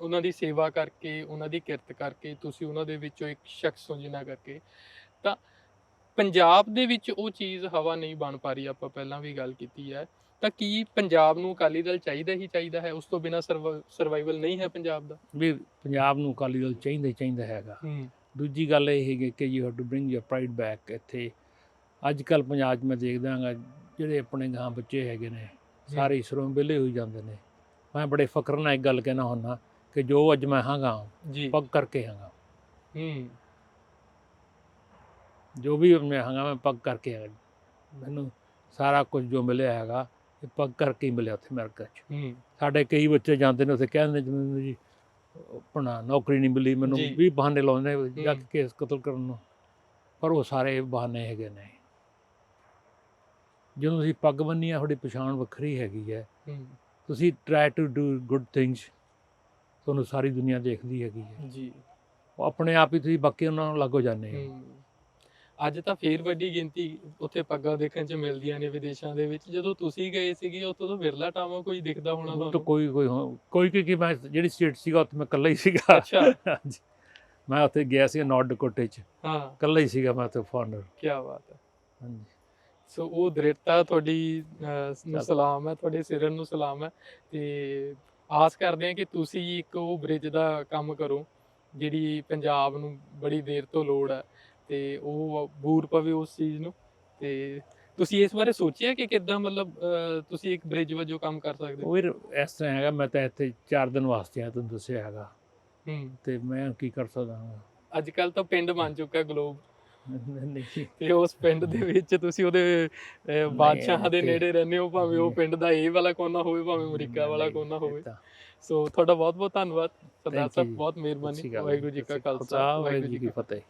ਉਹਨਾਂ ਦੀ ਸੇਵਾ ਕਰਕੇ ਉਹਨਾਂ ਦੀ ਕਿਰਤ ਕਰਕੇ ਤੁਸੀਂ ਉਹਨਾਂ ਦੇ ਵਿੱਚੋਂ ਇੱਕ ਸ਼ਖਸ ਹੋ ਜਿੰਨਾ ਕਰਕੇ। ਤਾਂ ਪੰਜਾਬ ਦੇ ਵਿੱਚ ਉਹ ਚੀਜ਼ ਹਵਾ ਨਹੀਂ ਬਣ ਪਾ ਰਹੀ ਆਪਾਂ ਪਹਿਲਾਂ ਵੀ ਗੱਲ ਕੀਤੀ ਹੈ ਤਾਂ ਕੀ ਪੰਜਾਬ ਨੂੰ ਅਕਾਲੀ ਦਲ ਚਾਹੀਦਾ ਹੀ ਚਾਹੀਦਾ ਹੈ? ਉਸ ਤੋਂ ਬਿਨਾ ਸਰਵਾਈਵਲ ਨਹੀਂ ਹੈ ਪੰਜਾਬ ਦਾ। ਵੀ ਪੰਜਾਬ ਨੂੰ ਅਕਾਲੀ ਦਲ ਚਾਹੀਦਾ ਹੀ ਚਾਹੀਦਾ ਹੈਗਾ। ਹੂੰ। ਦੂਜੀ ਗੱਲ ਇਹ ਹੈਗੀ ਕਿ you have to bring your pride back ਇੱਥੇ। ਅੱਜ ਕੱਲ ਪੰਜਾਬ 'ਚ ਮੈਂ ਦੇਖਦਾ ਹਾਂ ਜਿਹੜੇ ਆਪਣੇ ਗਾਂ ਬੱਚੇ ਹੈਗੇ ਨੇ ਸਾਰੇ ਇਸਰੋਂ ਵਿਹਲੇ ਹੋਈ ਜਾਂਦੇ ਨੇ। ਮੈਂ ਬੜੇ ਫਕਰ ਨਾਲ ਇੱਕ ਗੱਲ ਕਹਿਣਾ ਹੁੰਦਾ ਕਿ ਜੋ ਅੱਜ ਮੈਂ ਹਾਂਗਾ ਜੀ। ਪੱਗ ਕਰਕੇ ਹਾਂਗਾ। ਹੂੰ। ਜੋ ਵੀ ਮੈਂ ਹਾਂਗਾ ਮੈਂ ਪੱਗ ਕਰਕੇ ਹੈਗਾ ਮੈਨੂੰ ਸਾਰਾ ਕੁਝ ਜੋ ਮਿਲਿਆ ਹੈਗਾ ਇਹ ਪੱਗ ਕਰਕੇ ਹੀ ਮਿਲਿਆ ਉੱਥੇ ਅਮਰੀਕਾ 'ਚ। ਹੂੰ। ਸਾਡੇ ਕਈ ਬੱਚੇ ਜਾਂਦੇ ਨੇ ਉੱਥੇ ਕਹਿੰਦੇ ਮੈਨੂੰ ਜੀ ਆਪਣਾ ਨੌਕਰੀ ਨਹੀਂ ਮਿਲੀ ਮੈਨੂੰ। ਵੀ ਬਹਾਨੇ ਲਾਉਂਦੇ ਨੇ ਜਾ ਕੇ। ਕੇਸ ਕਤਲ ਕਰਨ ਨੂੰ। ਪਰ ਉਹ ਸਾਰੇ ਬਹਾਨੇ ਹੈਗੇ ਨੇ। ਜਦੋਂ ਤੁਸੀਂ ਪੱਗ ਬੰਨੀ ਆ ਤੁਹਾਡੀ ਪਛਾਣ ਵੱਖਰੀ ਹੈਗੀ ਹੈ। ਤੁਸੀਂ try to do good things ਤੁਹਾਨੂੰ ਸਾਰੀ ਦੁਨੀਆ ਦੇਖਦੀ ਹੈਗੀ ਹੈ। ਜੀ। ਉਹ ਆਪਣੇ ਆਪ ਹੀ ਤੁਸੀਂ ਬਾਕੀ ਉਹਨਾਂ ਨੂੰ ਲੱਗੋ ਜਾਂਦੇ ਹੋ। ਅੱਜ ਤਾਂ ਫੇਰ ਵੱਡੀ ਗਿਣਤੀ ਉੱਥੇ ਪੱਗਾਂ ਦੇਖਣ ਚ ਮਿਲਦੀਆਂ ਨੇ ਵਿਦੇਸ਼ਾਂ ਦੇ ਵਿੱਚ। ਜਦੋਂ ਤੁਸੀਂ ਗਏ ਸੀਗੇ ਉੱਥੋਂ ਤਾਂ ਵਿਰਲਾ ਟਾਵਾ ਕੋਈ ਦਿਖਦਾ ਹੋਣਾ ਤੁਹਾਨੂੰ? ਕੋਈ ਕੋਈ ਕੋਈ ਕਿਉਂਕਿ ਮੈਂ ਜਿਹੜੀ ਸਟੇਟ ਸੀਗਾ ਉੱਥੇ ਮੈਂ ਇਕੱਲਾ ਹੀ ਸੀਗਾ। ਅੱਛਾ। ਹਾਂਜੀ। ਮੈਂ ਉੱਥੇ ਗਿਆ ਸੀ ਨਾਰਥ ਡਕੋਟੇ ਚ। ਹਾਂ। ਇਕੱਲਾ ਹੀ ਸੀਗਾ ਮੈਂ ਉੱਥੇ ਫੋਰਨਰ ਕੀ ਬਾਤ ਹੈ। ਹਾਂਜੀ। ਸੋ ਉਹ ਦ੍ਰਿੜਤਾ ਤੁਹਾਡੀ ਅਹ, ਨੂੰ। ਸਲਾਮ ਹੈ ਤੁਹਾਡੇ ਸਿਰਨ ਨੂੰ ਸਲਾਮ ਹੈ ਤੇ ਆਸ ਕਰਦੇ ਹਾਂ ਕਿ ਤੁਸੀਂ ਇੱਕ ਉਹ ਬ੍ਰਿਜ ਦਾ ਕੰਮ ਕਰੋ ਜਿਹੜੀ ਪੰਜਾਬ ਨੂੰ ਬੜੀ ਦੇਰ ਤੋਂ ਲੋੜ ਹੈ ਤੇ ਉਹ ਬੂਰ ਪਵੇ ਉਸ ਚੀਜ਼ ਨੂੰ ਤੇ ਤੁਸੀਂ ਇਸ ਬਾਰੇ ਸੋਚਿਆ ਕਿ ਕਿੱਦਾਂ ਮਤਲਬ ਅਹ, ਤੁਸੀਂ ਇੱਕ ਬ੍ਰਿਜ ਵਜੋਂ ਕੰਮ ਕਰ ਸਕਦੇ ਹੋ? ਉਹ ਫਿਰ ਇਸ ਤਰ੍ਹਾਂ ਹੈਗਾ ਮੈਂ ਤਾਂ ਇੱਥੇ 4 ਦਿਨ ਵਾਸਤੇ ਆਇਆ ਤੁਹਾਨੂੰ ਦੱਸਿਆ ਹੈਗਾ। ਹੂੰ। ਤੇ ਮੈਂ ਕੀ ਕਰ ਸਕਦਾ ਹਾਂ? ਅੱਜ ਕੱਲ ਤਾਂ ਪਿੰਡ ਬਣ ਚੁੱਕਾ ਗਲੋਬ। ਨਹੀਂ ਤੇ ਉਸ ਪਿੰਡ ਦੇ ਵਿੱਚ ਤੁਸੀਂ ਉਹਦੇ ਅਹ, ਬਾਦਸ਼ਾਹਾਂ ਦੇ ਨੇੜੇ ਰਹਿੰਦੇ ਹੋ ਭਾਵੇਂ ਉਹ। ਪਿੰਡ ਦਾ ਇਹ ਵਾਲਾ ਕੋਨਾ ਹੋਵੇ ਭਾਵੇਂ ਅਮਰੀਕਾ ਵਾਲਾ ਕੋਨਾ ਹੋਵੇ ਤਾਂ- ਸੋ ਤੁਹਾਡਾ ਬਹੁਤ ਬਹੁਤ ਧੰਨਵਾਦ ਸਰਦਾਰ Thank ਸਾਹਿਬ you. ਬਹੁਤ ਸਤਿ ਮਿਹਰਬਾਨੀ ਅਕਾਲ। ਵਾਹਿਗੁਰੂ ਜੀ ਕਾ ਖਾਲਸਾ ਵਾਹਿਗੁਰੂ ਜੀ ਕੀ ਫਤਿਹ